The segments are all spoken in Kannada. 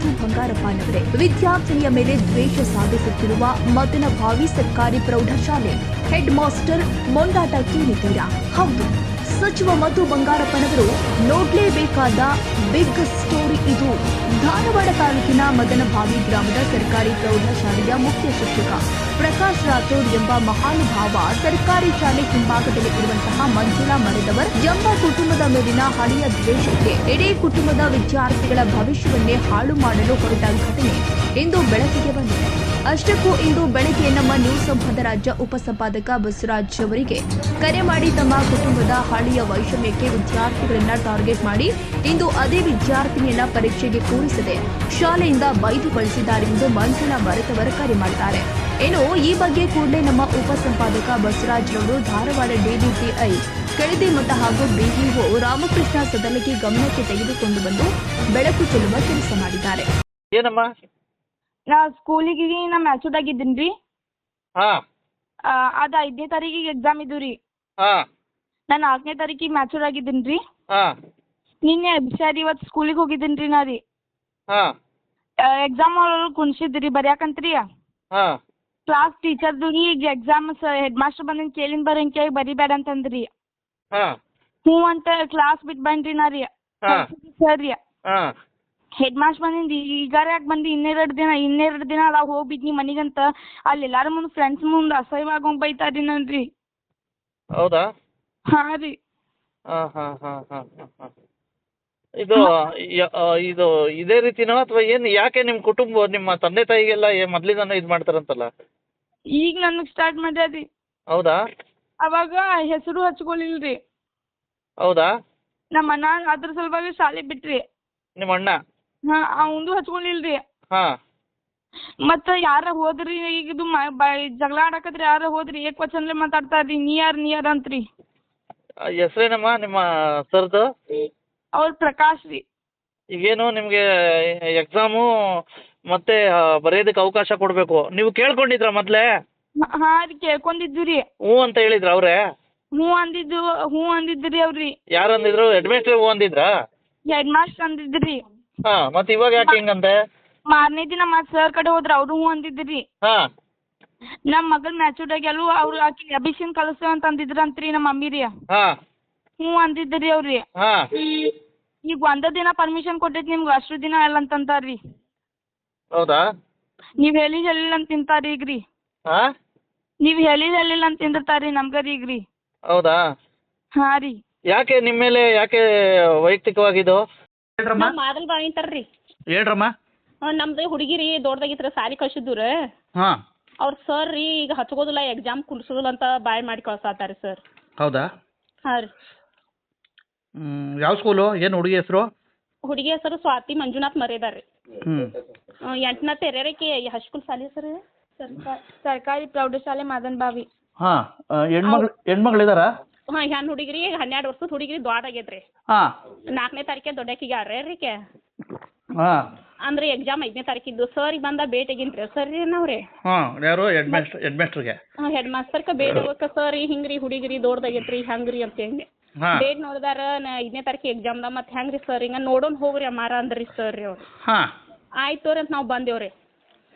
ಮಧು ಬಂಗಾರಪ್ಪನವರೇ ವಿದ್ಯಾರ್ಥಿನಿಯ ಮೇಲೆ ದ್ವೇಷ ಸಾಧಿಸುತ್ತಿರುವ ಮದನ ಭಾವಿ ಸರ್ಕಾರಿ ಪ್ರೌಢಶಾಲೆ ಹೆಡ್ ಮಾಸ್ಟರ್ ಮೊಂಡಾಟಕ್ಕೆ ಇಳಿತೀರಾ ಹೌದು. ಸಚಿವ ಮಧು ಬಂಗಾರಪ್ಪನವರು ನೋಡಲೇಬೇಕಾದ ಬಿಗ್ ಸ್ಟೋರಿ ಇದು. ಧಾರವಾಡ ತಾಲೂಕಿನ ಮದನಭಾವಿ ಗ್ರಾಮದ ಸರ್ಕಾರಿ ಪ್ರೌಢಶಾಲೆಯ ಮುಖ್ಯ ಶಿಕ್ಷಕ. ಪ್ರಕಾಶ್ ರಾಥೋಡ್ ಎಂಬ ಮಹಾನುಭಾವ ಸರ್ಕಾರಿ ಶಾಲೆ ಹಿಂಭಾಗದಲ್ಲಿ ಇರುವಂತಹ ಮಂಜುಳಾ ಮರೆದವರ್ ಎಂಬ ಕುಟುಂಬದ ಮೇಲಿನ ಹಳೆಯ ದ್ವೇಷಕ್ಕೆ ಇಡೀ ಕುಟುಂಬದ ವಿದ್ಯಾರ್ಥಿಗಳ ಭವಿಷ್ಯವನ್ನೇ ಹಾಳು ಮಾಡಲು ಹೊರಟ ಘಟನೆ ಇಂದು ಬೆಳಕಿಗೆ ಬಂದಿದೆ. ಅಷ್ಟಕ್ಕೂ ಇಂದು ಬೆಳಗ್ಗೆ ನಮ್ಮ ನ್ಯೂಸ್ ಸಂಘದ ರಾಜ್ಯ ಉಪಸಂಪಾದಕ ಬಸವರಾಜ್ ಅವರಿಗೆ ಕರೆ ಮಾಡಿ ತಮ್ಮ ಕುಟುಂಬದ ಹಳೆಯ ವೈಷಮ್ಯಕ್ಕೆ ವಿದ್ಯಾರ್ಥಿಗಳನ್ನ ಟಾರ್ಗೆಟ್ ಮಾಡಿ ಇಂದು ಅದೇ ವಿದ್ಯಾರ್ಥಿನಿಯನ್ನ ಪರೀಕ್ಷೆಗೆ ಕೂರಿಸದೆ ಶಾಲೆಯಿಂದ ಬೈದು ಕಳಿಸಿದ್ದಾರೆ ಎಂದು ಮಂಜುಳಾ ಮರೆತವರು ಕರೆ ಮಾಡಿದ್ದಾರೆ ಇನ್ನು ಈ ಬಗ್ಗೆ ಕೂಡಲೇ ನಮ್ಮ ಉಪಸಂಪಾದಕ ಬಸವರಾಜ್ ಅವರು ಧಾರವಾಡ ಡಿಡಿಪಿಐ ಕೆಳದಿ ಮಠ ಹಾಗೂ ಬಿಇಒ ರಾಮಕೃಷ್ಣ ಸದಲಗಿ ಗಮನಕ್ಕೆ ತೆಗೆದುಕೊಂಡು ಬಂದು ಬೆಳಕು ಚೆಲ್ಲುವ ಕೆಲಸ ಮಾಡಿದ್ದಾರೆ. ಏನಮ್ಮ? ನಾ ಸ್ಕೂಲಿಗೆ ನಾ ಮ್ಯಾಚೂರ್ದಾಗ ಇದ್ದೀನಿ ರೀ. ಹಾಂ. ಅದು ಐದನೇ ತಾರೀಕಿಗೆ ಎಕ್ಸಾಮ್ ಇದ್ದು ರೀ. ಹಾಂ. ನಾನು ನಾಲ್ಕನೇ ತಾರೀಕಿಗೆ ಮ್ಯಾಚೂರ್ ಆಗಿದ್ದೀನಿ ರೀ. ಹಾಂ. ನಿನ್ನೆ ಸರ್ ಇವತ್ತು ಸ್ಕೂಲಿಗೆ ಹೋಗಿದ್ದೀನಿ ರೀ ನಾ ರೀ. ಹಾಂ. ಎಕ್ಸಾಮ್ ಒಳಗೆ ಕುಣ್ಸಿದ್ದು ರೀ ಬರ್ಯಾಕಂತ್ರಿ. ಹಾಂ. ಕ್ಲಾಸ್ ಟೀಚರ್ದು ರೀ ಈಗ ಎಕ್ಸಾಮ್ ಸ ಹೆಡ್ ಮಾಸ್ಟರ್ ಬಂದಿನ ಕೇಳಿನ ಬರೋನ್ ಕೇಳಿ ಬರಿಬೇಡ ಅಂತಂದ್ರಿ. ಹಾಂ. ಹ್ಞೂ ಅಂತ ಕ್ಲಾಸ್ ಬಿಟ್ಟು ಬಂದ್ರಿ ನಾ ರೀ. ಸರ್ ರೀ. ಹಾಂ. ಹೆಡ್ ಮಾಸ್ಟರ್ ಬಂದಿಂದ ಈಗಾರ ಯಾಕೆ ಬಂದು? ಇನ್ನೆರಡು ದಿನ ಇನ್ನೆರಡು ದಿನ ಅಲ್ಲ ಹೋಗ್ಬಿದ್ನಿ ಮನೆಗಂತ. ಅಲ್ಲಿ ಎಲ್ಲಾರ ಮುಂದೆ ಫ್ರೆಂಡ್ಸ್ ಮುಂದೆ ಅಸಹ್ಯವಾಗಿ ಬೈತಾರಿ ನನ್ರಿ ಹೌದಾ? ಹಾಂ ರೀ. ಹಾಂ ಹಾಂ ಹಾಂ ಹಾಂ ಹಾಂ ಹಾಂ. ಇದು ಇದು ಇದೇ ರೀತಿನೋ ಅಥವಾ ಏನು? ಯಾಕೆ ನಿಮ್ಮ ಕುಟುಂಬ ನಿಮ್ಮ ತಂದೆ ತಾಯಿಗೆಲ್ಲ ಮೊದಲಿಂದನೂ ಇದು ಮಾಡ್ತಾರಂತಲ್ಲ? ಈಗ ನನಗೆ ಸ್ಟಾರ್ಟ್ ಮಾಡ್ಯಾರಿ ಹೌದಾ? ಅವಾಗ ಹೆಸರು ಹಚ್ಕೊಳ್ಳಿಲ್ರಿ ರೀ ಹೌದಾ? ನಮ್ಮ ಅಣ್ಣ ಅದ್ರ ಸಲುವಾಗಿ ಶಾಲೆ ಬಿಟ್ರಿ. ನಿಮ್ಮ ಅಣ್ಣ ಹಾಂ ಅವಂದು ಹಚ್ಕೊಂಡಿಲ್ರಿ. ರೀ ಹಾಂ. ಮತ್ತು ಯಾರ ಹೋದ್ರಿ ಈಗ ಇದು ಮ ಬ ಜಗಳ ಆಡಕತ್ರಿ ಯಾರ ಹೋದ್ರಿ ಏಕವಚನಲೆ ಮಾತಾಡ್ತಾ ರೀ ನೀ ಯಾರು ನೀ ಯಾರ್ ಅಂತ್ರಿ ಹೆಸ್ರೇನಮ್ಮ ನಿಮ್ಮ ಸರ್ದು? ಅವ್ರ ಪ್ರಕಾಶ್ ರೀ. ಈಗೇನು ನಿಮಗೆ ಎಕ್ಸಾಮು ಮತ್ತೆ ಆ, ಬರೆಯೋದಕ್ಕೆ ಅವಕಾಶ ಕೊಡಬೇಕು. ನೀವು ಕೇಳ್ಕೊಂಡಿದ್ರ ಮೊದಲೇ? ಹಾಂ ರೀ ಕೇಳ್ಕೊಂಡಿದ್ದು ರೀ. ಹ್ಞೂ ಅಂತ ಹೇಳಿದ್ರ ಅವರೇ? ಹ್ಞೂ ಅಂದಿದ್ದು ಹ್ಞೂ ಅಂದಿದ್ದು ರೀ ಅವ್ರಿ. ಯಾರು ಅಂದಿದ್ರು? ಹೆಡ್ಮೇಸ್ಟ್ರ್ ಹ್ಞೂ ಅಂದಿದ್ರಾ? ಹೆಡ್ ಮಾಸ್ಟರ್ ಅಂದಿದ್ದು ರೀ ಹಾಂ ಮತ್ತೆ ಇವಾಗ ಯಾಕೆ ಹಿಂಗಂತೆ ಮಾರನೇ ದಿನ ಮತ್ತೆ ಸರ್ ಕಡೆ ಹೋದ್ರೆ ಅವರು ಹ್ಞೂ ಅಂದಿದ್ರಿ. ಹಾಂ. ನಮ್ಮ ಮಗನ ಮ್ಯಾಚೂರ್ದಾಗ ಎಲ್ಲೂ ಅವ್ರು ಆಕಿ ಅಭಿಷೇಕ್ ಕಳಿಸ್ತೇವೆ ಅಂತ ಅಂದಿದ್ರಂತ್ರಿ ನಮ್ಮ ಮಮ್ಮಿ ರೀ ಹಾಂ ಹ್ಞೂ ಅಂದಿದ್ರಿ ಅವ್ರಿ. ಹಾಂ. ಈಗ ಒಂದೇ ದಿನ ಪರ್ಮಿಷನ್ ಕೊಟ್ಟಿದ್ ನಿಮ್ಗೆ ಅಷ್ಟು ದಿನ ಅಲ್ಲ ಅಂತಂತಾರ್ರಿ ಹೌದಾ? ನೀವು ಹೇಳಿ ಹೇಳಿಲ್ಲ ಅಂತ ತಿಂತಾರಿ ಈಗ್ರಿ. ಹಾಂ? ನೀವು ಹೇಳಿ ಹೇಳಿಲ್ಲ ಅಂತ ತಿಂದಿರ್ತಾರಿ ರೀ ಈಗ್ರಿ. ಹೌದಾ? ಹಾಂ ರೀ ಯಾಕೆ ನಿಮ್ಮ ಮೇಲೆ ಯಾಕೆ ವೈಯಕ್ತಿಕವಾಗಿದು ನಾವು ಮಾದಲ್ ಬಾವಿ ಅಂತಾರ್ರಿ ಹೇಳ್ರಮ್ಮ? ನಮ್ದು ಹುಡುಗಿ ರೀ ದೊಡ್ಡದಾಗಿತ್ತು ಸಾಲಿ ಕಳ್ಸಿದ್ದು ರೀ ಹಾಂ. ಅವ್ರ ಸರ್ ರೀ ಈಗ ಹಚ್ಕೋದಿಲ್ಲ ಎಕ್ಸಾಮ್ ಕುಲ್ಸೋದಿಲ್ಲ ಅಂತ ಬಾಯ್ ಮಾಡಿ ಕಳ್ಸಾತಾರ ಸರ್ ಹೌದಾ? ಹಾಂ ರೀ. ಯಾವ ಸ್ಕೂಲ್ ಏನು ಹುಡುಗಿ ಹೆಸರು? ಹುಡುಗಿ ಹೆಸರು ಸ್ವಾತಿ ಮಂಜುನಾಥ್ ಮರೇದಾರ್ ರೀ ಹ್ಞೂ ಎಂಟನೇ ತೆರೆರಕ್ಕೆ ಹಸ್ಕೂಲ್ ಸಾಲಿ ಸರ್ ಸರ್ಕಾರಿ ಸರ್ಕಾರಿ ಪ್ರೌಢಶಾಲೆ ಮಾದನ್ ಬಾವಿ. ಹಾ ಹೆಣ್ಮಗಳು ಹೆಣ್ಮಗಳಿದಾರಾ ಹಾಂ ಹೆಣ್ಣು ಹುಡುಗಿ ರೀ ಹನ್ನೆರಡು ವರ್ಷದ ಹುಡುಗಿ ರೀ ದೊಡ್ಡ ಆಗೈತೆ ರೀ ಹಾಂ. ನಾಲ್ಕನೇ ತಾರೀಕೆ ದೊಡ್ಡಕ್ಕಿಗೆ ಆರ್ರಿ ರೀಕೆ ಹಾಂ. ಅಂದ್ರೆ ಎಕ್ಸಾಮ್ ಐದನೇ ತಾರೀಕಿದ್ದು. ಸರಿಗೆ ಬಂದ ಭೇಟಿಗಿಂತ ರೀ ಸರ್ ರೀ ನಾವು ರೀ ಹಾಂ ಯಾರು? ಹೆಡ್ ಮಾಸ್ಟರ್ ಹೆಡ್ ಮಾಸ್ಟರ್ಗೆ ಹೆಡ್ ಮಾಸ್ತರ್ಕ ಭೇಟಿ ಹೋಗಕ್ಕೆ ಸರ್ ಹಿಂಗೆ ರೀ ಹುಡುಗಿ ರೀ ದೊಡ್ಡದಾಗೈತೆ ರೀ ಅಂತ ಹೇಳಿ. ಹಾಂ. ಡೇಟ್ ನೋಡಿದಾರ ನಾ ಐದನೇ ತಾರೀಕು ಎಕ್ಸಾಮ್ದ ಮತ್ತೆ ಹೆಂಗೆ ರೀ ಸರ್? ಹಿಂಗ ನೋಡೋಣ ಹೋಗ್ರಿ ಅಮ್ಮಾರ ಅಂದ್ರಿ ಸರ್ ರೀ ಅವ್ರು. ಹಾಂ. ಆಯ್ತು ತೋರಿ ಅಂತ ನಾವು ಬಂದೇವ್ರಿ.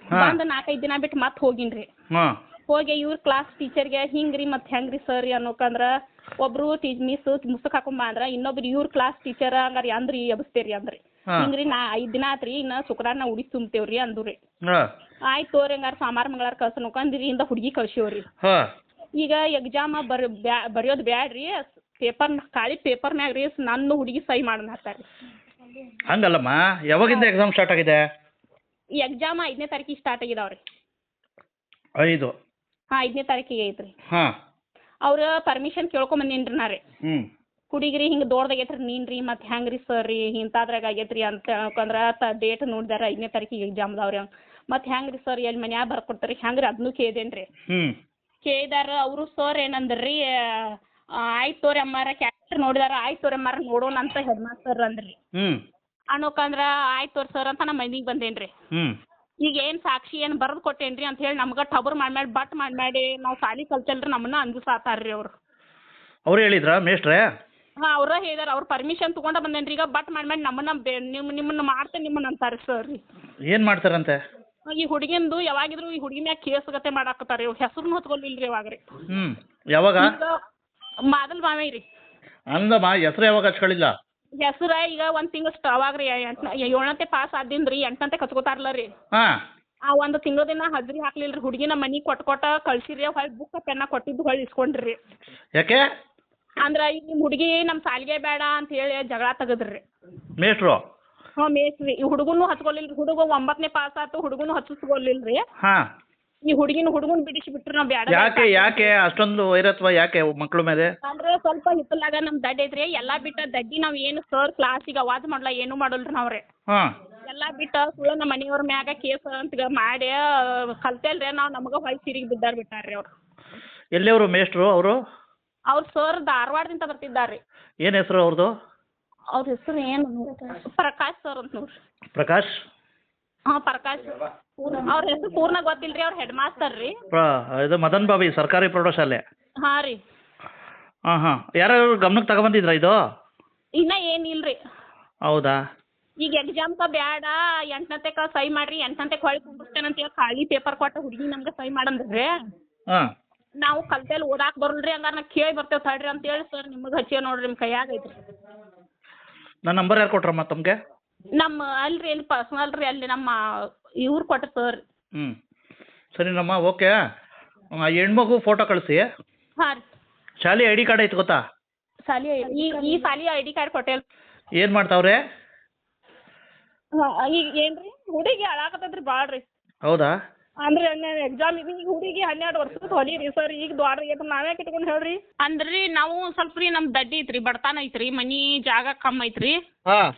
ಬಂದು ನಾಲ್ಕೈದು ದಿನ ಬಿಟ್ಟು ಮತ್ತೆ ಹೋಗಿನ್ರಿ. ಹಾಂ. ಹೋಗಿ ಇವ್ರ ಕ್ಲಾಸ್ ಟೀಚರ್ಗೆ ಹಿಂಗ್ರಿ ಮತ್ತೆ ಹೆಂಗೆ ರೀ ಸರ್ ಅನ್ನೋಕಂದ್ರೆ ಒಬ್ರು ಟೀ ಮಿಸ್ ಮುಸುಕ್ ಹಾಕೊಂಬ ಅಂದ್ರ ಇನ್ನೊಬ್ರು ಇವ್ರ ಕ್ಲಾಸ್ ಟೀಚರ್ ಹಂಗಾರಿ ಅಂದ್ರಿ ಎಬ್ಸ್ತೇರಿ ಅಂದ್ರಿ. ಹಿಂಗ್ರಿ ಹಿಂಗೆ ನಾ ಐದ್ ದಿನ ಆತ್ರಿ ಇನ್ನ ಶುಕ್ರವಾರ ಉಡಿ ತುಂಬ್ತೇವ್ರಿ ಅಂದ್ರಿ. ಹಾಂ. ಆಯ್ತು ತೋರಿ ಹಂಗಾರ ಸೋಮವಾರ ಮಂಗಳವಾರ ಕಳ್ಸೋಕಂದ್ರಿ ಇಂದ ಹುಡುಗಿ ಕಳ್ಸೇವ್ರಿ ಹಾಂ. ಈಗ ಎಕ್ಸಾಮ್ ಬರ್ ಬ್ಯಾ ಬರೆಯೋದು ಬ್ಯಾಡ್ರಿ ಪೇಪರ್ ಖಾಲಿ ಪೇಪರ್ನ್ಯಾಗ ರೀ ನನ್ನ ಹುಡುಗಿ ಸಹಿ ಮಾಡೋಣ ಹತ್ತಾರ. ಹಂಗಲ್ಲಮ್ಮ ಯಾವಾಗಿಂದ ಎಕ್ಸಾಮ್ ಸ್ಟಾರ್ಟ್ ಆಗಿದೆ? ಎಕ್ಸಾಮ್ ಐದನೇ ತಾರೀಕಿಗೆ ಸ್ಟಾರ್ಟ್ ಆಗಿದಾವ್ರಿ. ಐದು. ಹಾ ಐದನೇ ತಾರೀಕಿಗೆ ಐತ್ರಿ. ಹಾಂ. ಅವ್ರು ಪರ್ಮಿಷನ್ ಕೇಳ್ಕೊಂಡ್ ರೀ ನಾ ರೀ ಹ್ಞೂ ಹಿಂಗ್ ನೀನು ರೀ ಮತ್ತು ಹೆಂಗೆ ರೀ ಸರ್ ರೀ ಇಂಥದ್ರಾಗ ಆಗೈತ್ರಿ ಅಂತ ಹೇಳ್ಕೊಂಡ್ರೆ ತ ಡೇಟ್ ನೋಡಿದಾರ ಐದನೇ ತಾರೀಕಿಗೆ ಎಕ್ಸಾಮ್ ಅದಾವ್ರಿ ಮತ್ತು ಹೆಂಗ್ರಿ ರೀ ಸರ್ ಎಲ್ಲಿ ಮನ್ಯಾಗ ಬರ್ಕೊಡ್ತಾರೆ? ಹೆಂಗ್ರಿ ರೀ ಅದನ್ನೂ ಕೇಳಿದೇನು ರೀ ಹ್ಞೂ ಕೇಳಿದಾರ ಅವರು ಸರ್ ಏನಂದ್ರಿ ರೀ ಆಯ್ತು ತೋರಿ ಅಮ್ಮಾರ ಕ್ಯಾರೆಕ್ಟರ್ ನೋಡಿದಾರ ಆಯ್ತು ತೋರಿ ಅಮ್ಮಾರ ನೋಡೋಣ ಅಂತ ಹೆಡ್ ಮಾಸ್ಟರ್ ಅಂದ್ರಿ. ಹ್ಞೂ ಆಯ್ತ್ ಆಯ್ತು ತೋರಿ ಸರ್ ಅಂತ ನಮ್ಮ ಮನೆಗೆ ಬಂದೇನ್ರಿ. ಹ್ಞೂ ಈಗ ಏನು ಸಾಕ್ಷಿ ಏನು ಬರೆದು ಕೊಟ್ಟೇನ್ರಿ ರೀ ಅಂತ ಹೇಳಿ ನಮ್ಗೆ ಟಬರ್ ಮಾಡಿ ಮಾಡಿ ಬಟ್ ಮಾಡಿ ಮಾಡಿ ನಾವು ಸಾಲಿ ಕಲ್ತಲ್ರಿ ನಮ್ಮನ್ನ ಅಂಜು ರೀ ಅವ್ರು. ಅವ್ರು ಹೇಳಿದ್ರಾ ಮೇಷ್ಟ್ರೇ? ಹಾಂ ಅವ್ರ ಹೇಳಿದಾರ ಅವ್ರ ಪರ್ಮಿಷನ್ ತಗೊಂಡ ಬಂದೇನ್ರಿ ಈಗ ಬಟ್ ಮಾಡಿ ಮಾಡಿ ನಮ್ಮನ್ನ ಬೇ ನಿಮ್ಮ ನಿಮ್ಮನ್ನ ಮಾಡ್ತೇನೆ ನಿಮ್ಮನ್ನ ಅಂತಾರೆ ಸರ್ ರೀ. ಏನು ಮಾಡ್ತಾರಂತೆ? ಈ ಹುಡುಗಿಂದು ಯಾವಾಗಿದ್ರು ಈ ಹುಡುಗಿ ಮ್ಯಾಗ ಕೇಸ್ ಗತೆ ಮಾಡಾಕತ್ತಾರ ರೀ ಹೆಸರು ಹೊತ್ಕೊಲಿಲ್ಲ ರೀ ಅವಾಗ ರೀ ಹ್ಞೂ ಯಾವಾಗ? ಈಗ ಮಾದಲ್ ಮಾವೇ ರೀ ಅಂದಮ್ಮ ಹೆಸರು ಯಾವಾಗ ಹಚ್ಕೊಳ್ಳಿಲ್ಲ ಹೆಸರ ಈಗ ಒಂದು ತಿಂಗಳು ಅವಾಗ ಆಗ್ರಿ. ಏಳನೇತೆ ಪಾಸ್ ಆದಿನ್ ರೀ ಎಂಟನತೆ ಕಚ್ಕೋತಾರಲ್ಲ ರೀ. ಹಾಂ. ಆ ಒಂದು ತಿಂಗಳ ದಿನ ಹಜರಿ ಹಾಕ್ಲಿಲ್ರಿ. ರೀ ಹುಡುಗಿನ ಮನಿಗೆ ಕೊಟ್ಟು ಕೊಟ್ಟ ಕಳ್ಸಿರಿ ಹೊಳ್ಳಿ ಬುಕ್ ಪೆನ್ನ ಕೊಟ್ಟಿದ್ದು ಹೊಳ್ ಇಸ್ಕೊಂಡ್ರಿ. ಯಾಕೆ? ಅಂದ್ರೆ ಈಗ ನಿಮ್ಮ ಹುಡುಗಿ ನಮ್ಮ ಸಾಲಿಗೆ ಬೇಡ ಅಂತ ಹೇಳಿ ಜಗಳ ತೆಗದ್ರಿ. ಮೇಷ್ಟ್ರು ಹ್ಞೂ ಮೇಸ್ರಿ. ಈ ಹುಡುಗನು ಹಚ್ಕೊಲಿಲ್ಲ ಹುಡುಗ ಒಂಬತ್ತನೇ ಪಾಸ್ ಆತು. ಹುಡುಗನು ಹಚ್ಚಿಸ್ಕೊಲಿಲ್ಲ ರೀ ಹಾಂ. ಈ ಹುಡುಗಿನ ಹುಡುಗನ್ ಬಿಡಿಸಿ ಬಿಟ್ರು ನಾವ್ ಬ್ಯಾಡ ಯಾಕೆ ಯಾಕೆ? ಅಷ್ಟೊಂದು ವೈರತ್ವ ಯಾಕೆ ಮಕ್ಕಳ ಮೇಲೆ? ಅಂದ್ರೆ ಸ್ವಲ್ಪ ಹಿತ್ತಲಾಗ ನಮ್ ದಡ್ಡ ಐತ್ರಿ ಎಲ್ಲಾ ಬಿಟ್ಟ ದಡ್ಡಿ ನಾವ್ ಏನು ಸರ್ ಕ್ಲಾಸಿಗೆ ಅವಾಜ್ ಮಾಡ್ಲಾ ಏನು ಮಾಡಲ್ರಿ ನಾವ್ರಿ. ಹಾಂ. ಎಲ್ಲಾ ಬಿಟ್ಟ ಸುಳ್ಳ ನಮ್ಮ ಮನೆಯವ್ರ ಮ್ಯಾಗ ಕೇಸ್ ಅಂತ ಮಾಡಿ ಕಲ್ತೇಲ್ರಿ ನಾವ್ ನಮಗ ಹೊಯ್ ಸಿರಿಗೆ ಬಿದ್ದಾರ ಬಿಟ್ಟಾರ್ರಿ ಅವ್ರು. ಎಲ್ಲಿಯವರು ಮೇಷ್ಟ್ರು ಅವರು? ಅವ್ರ ಸರ್ ಧಾರವಾಡದಿಂದ ಬರ್ತಿದ್ದಾರ್ರಿ. ಏನ್ ಹೆಸರು ಅವ್ರದ್ದು ಅವ್ರ ಹೆಸರು ಏನು? ಪ್ರಕಾಶ್ ಸರ್ ಅಂತ ನೋಡ್ರಿ. ಪ್ರಕಾಶ್? ಹಾಂ ಪ್ರಕಾಶ್. ಅವ್ರ ಹೆಸರು ಪೂರ್ಣ ಗೊತ್ತಿಲ್ರಿ ಅವ್ರ ಹೆಡ್ ಮಾಸ್ತರ್ ರೀ. ಪ್ರ ಇದು ಮದನ್ ಬಾಬಿ ಸರ್ಕಾರಿ ಪ್ರೌಢಶಾಲೆ. ಹಾಂ ರೀ. ಹಾಂ ಹಾಂ. ಯಾರು ಗಮನಕ್ಕೆ ತಗೊಬಂದಿದ್ರಾ ಇದು? ಇನ್ನ ಏನಿಲ್ರಿ ಹೌದಾ? ಈಗ ಎಕ್ಸಾಮ್ಕ ಬ್ಯಾಡ ಎಂಟನತೆಕ ಸೈ ಮಾಡ್ರಿ ಎಂಟನತೆಕ್ ಹೊಳ್ಳಿ ಕುಂದಿರ್ತೇನೆ ಅಂತ ಹೇಳಿ ಖಾಲಿ ಪೇಪರ್ ಕೊಟ್ಟ ಹುಡುಗಿ ನಮ್ಗೆ ಸೈ ಮಾಡಂದ್ರಿ. ಹಾಂ. ನಾವು ಕಲ್ತೇಲಿ ಓದಾಕ್ ಬರಲ್ರಿ ಹಂಗಾರೆ ನಾ ಕೇಳಿ ಬರ್ತೇವೆ ತಡ್ರಿ ಅಂತೇಳಿ ಸರ್ ನಿಮಗೆ ಹಚ್ಚಿ ನೋಡ್ರಿ ನಿಮ್ಮ ಕೈಯಾಗ ಐತ್ರಿ. ನನ್ನ ನಂಬರ್ ಯಾರು ಕೊಟ್ರಮ್ಮ ತಮಗೆ? ನಮ್ಮ ಅಲ್ರಿ ಇಲ್ಲಿ ಪರ್ಸ್ನಲ್ ರೀ ಅಲ್ಲಿ ನಮ್ಮ ಇವ್ರು ಕೊಟ್ಟ ಸರ್ ಹ್ಞೂ ಸರಿನಮ್ಮ ಓಕೆ ಆ ಹೆಣ್ಮಗು ಫೋಟೋ ಕಳಿಸಿ. ಹಾಂ ರೀ. ಶಾಲೆ ಐ ಡಿ ಕಾರ್ಡ್ ಐತೆ ಗೊತ್ತಾ? ಸಾಲಿ ಈ ಈ ಸಾಲಿ ಐ ಡಿ ಕಾರ್ಡ್ ಕೊಟ್ಟೆಲ್. ಏನು ಮಾಡ್ತಾವ್ರೆ? ಈಗ ಏನ್ರಿ ಹುಡುಗಿ ಅಳಾಕತ್ತದ್ರಿ ಭಾಳ ರೀ. ಹೌದಾ? ಅಂದ್ರೆ ಎಕ್ಸಾಮ್ ಈಗ ಹುಡುಗಿ ಹನ್ನೆರಡು ವರ್ಷದ ಹೊಲೀರಿ ಸರ್ ಈಗ ದ್ವಾರ ಇದು ನಾವೇ ಇಟ್ಕೊಂಡು ಹೇಳ್ರಿ. ಅಂದ್ರಿ ನಾವು ಸ್ವಲ್ಪ ರೀ ನಮ್ಮ ದಡ್ಡಿ ಐತ್ರಿ ಬಡತನ ಐತ್ರಿ ಮನಿ ಜಾಗ ಕಮ್ಮಿ ಐತ್ರಿ. ಹಾಂ.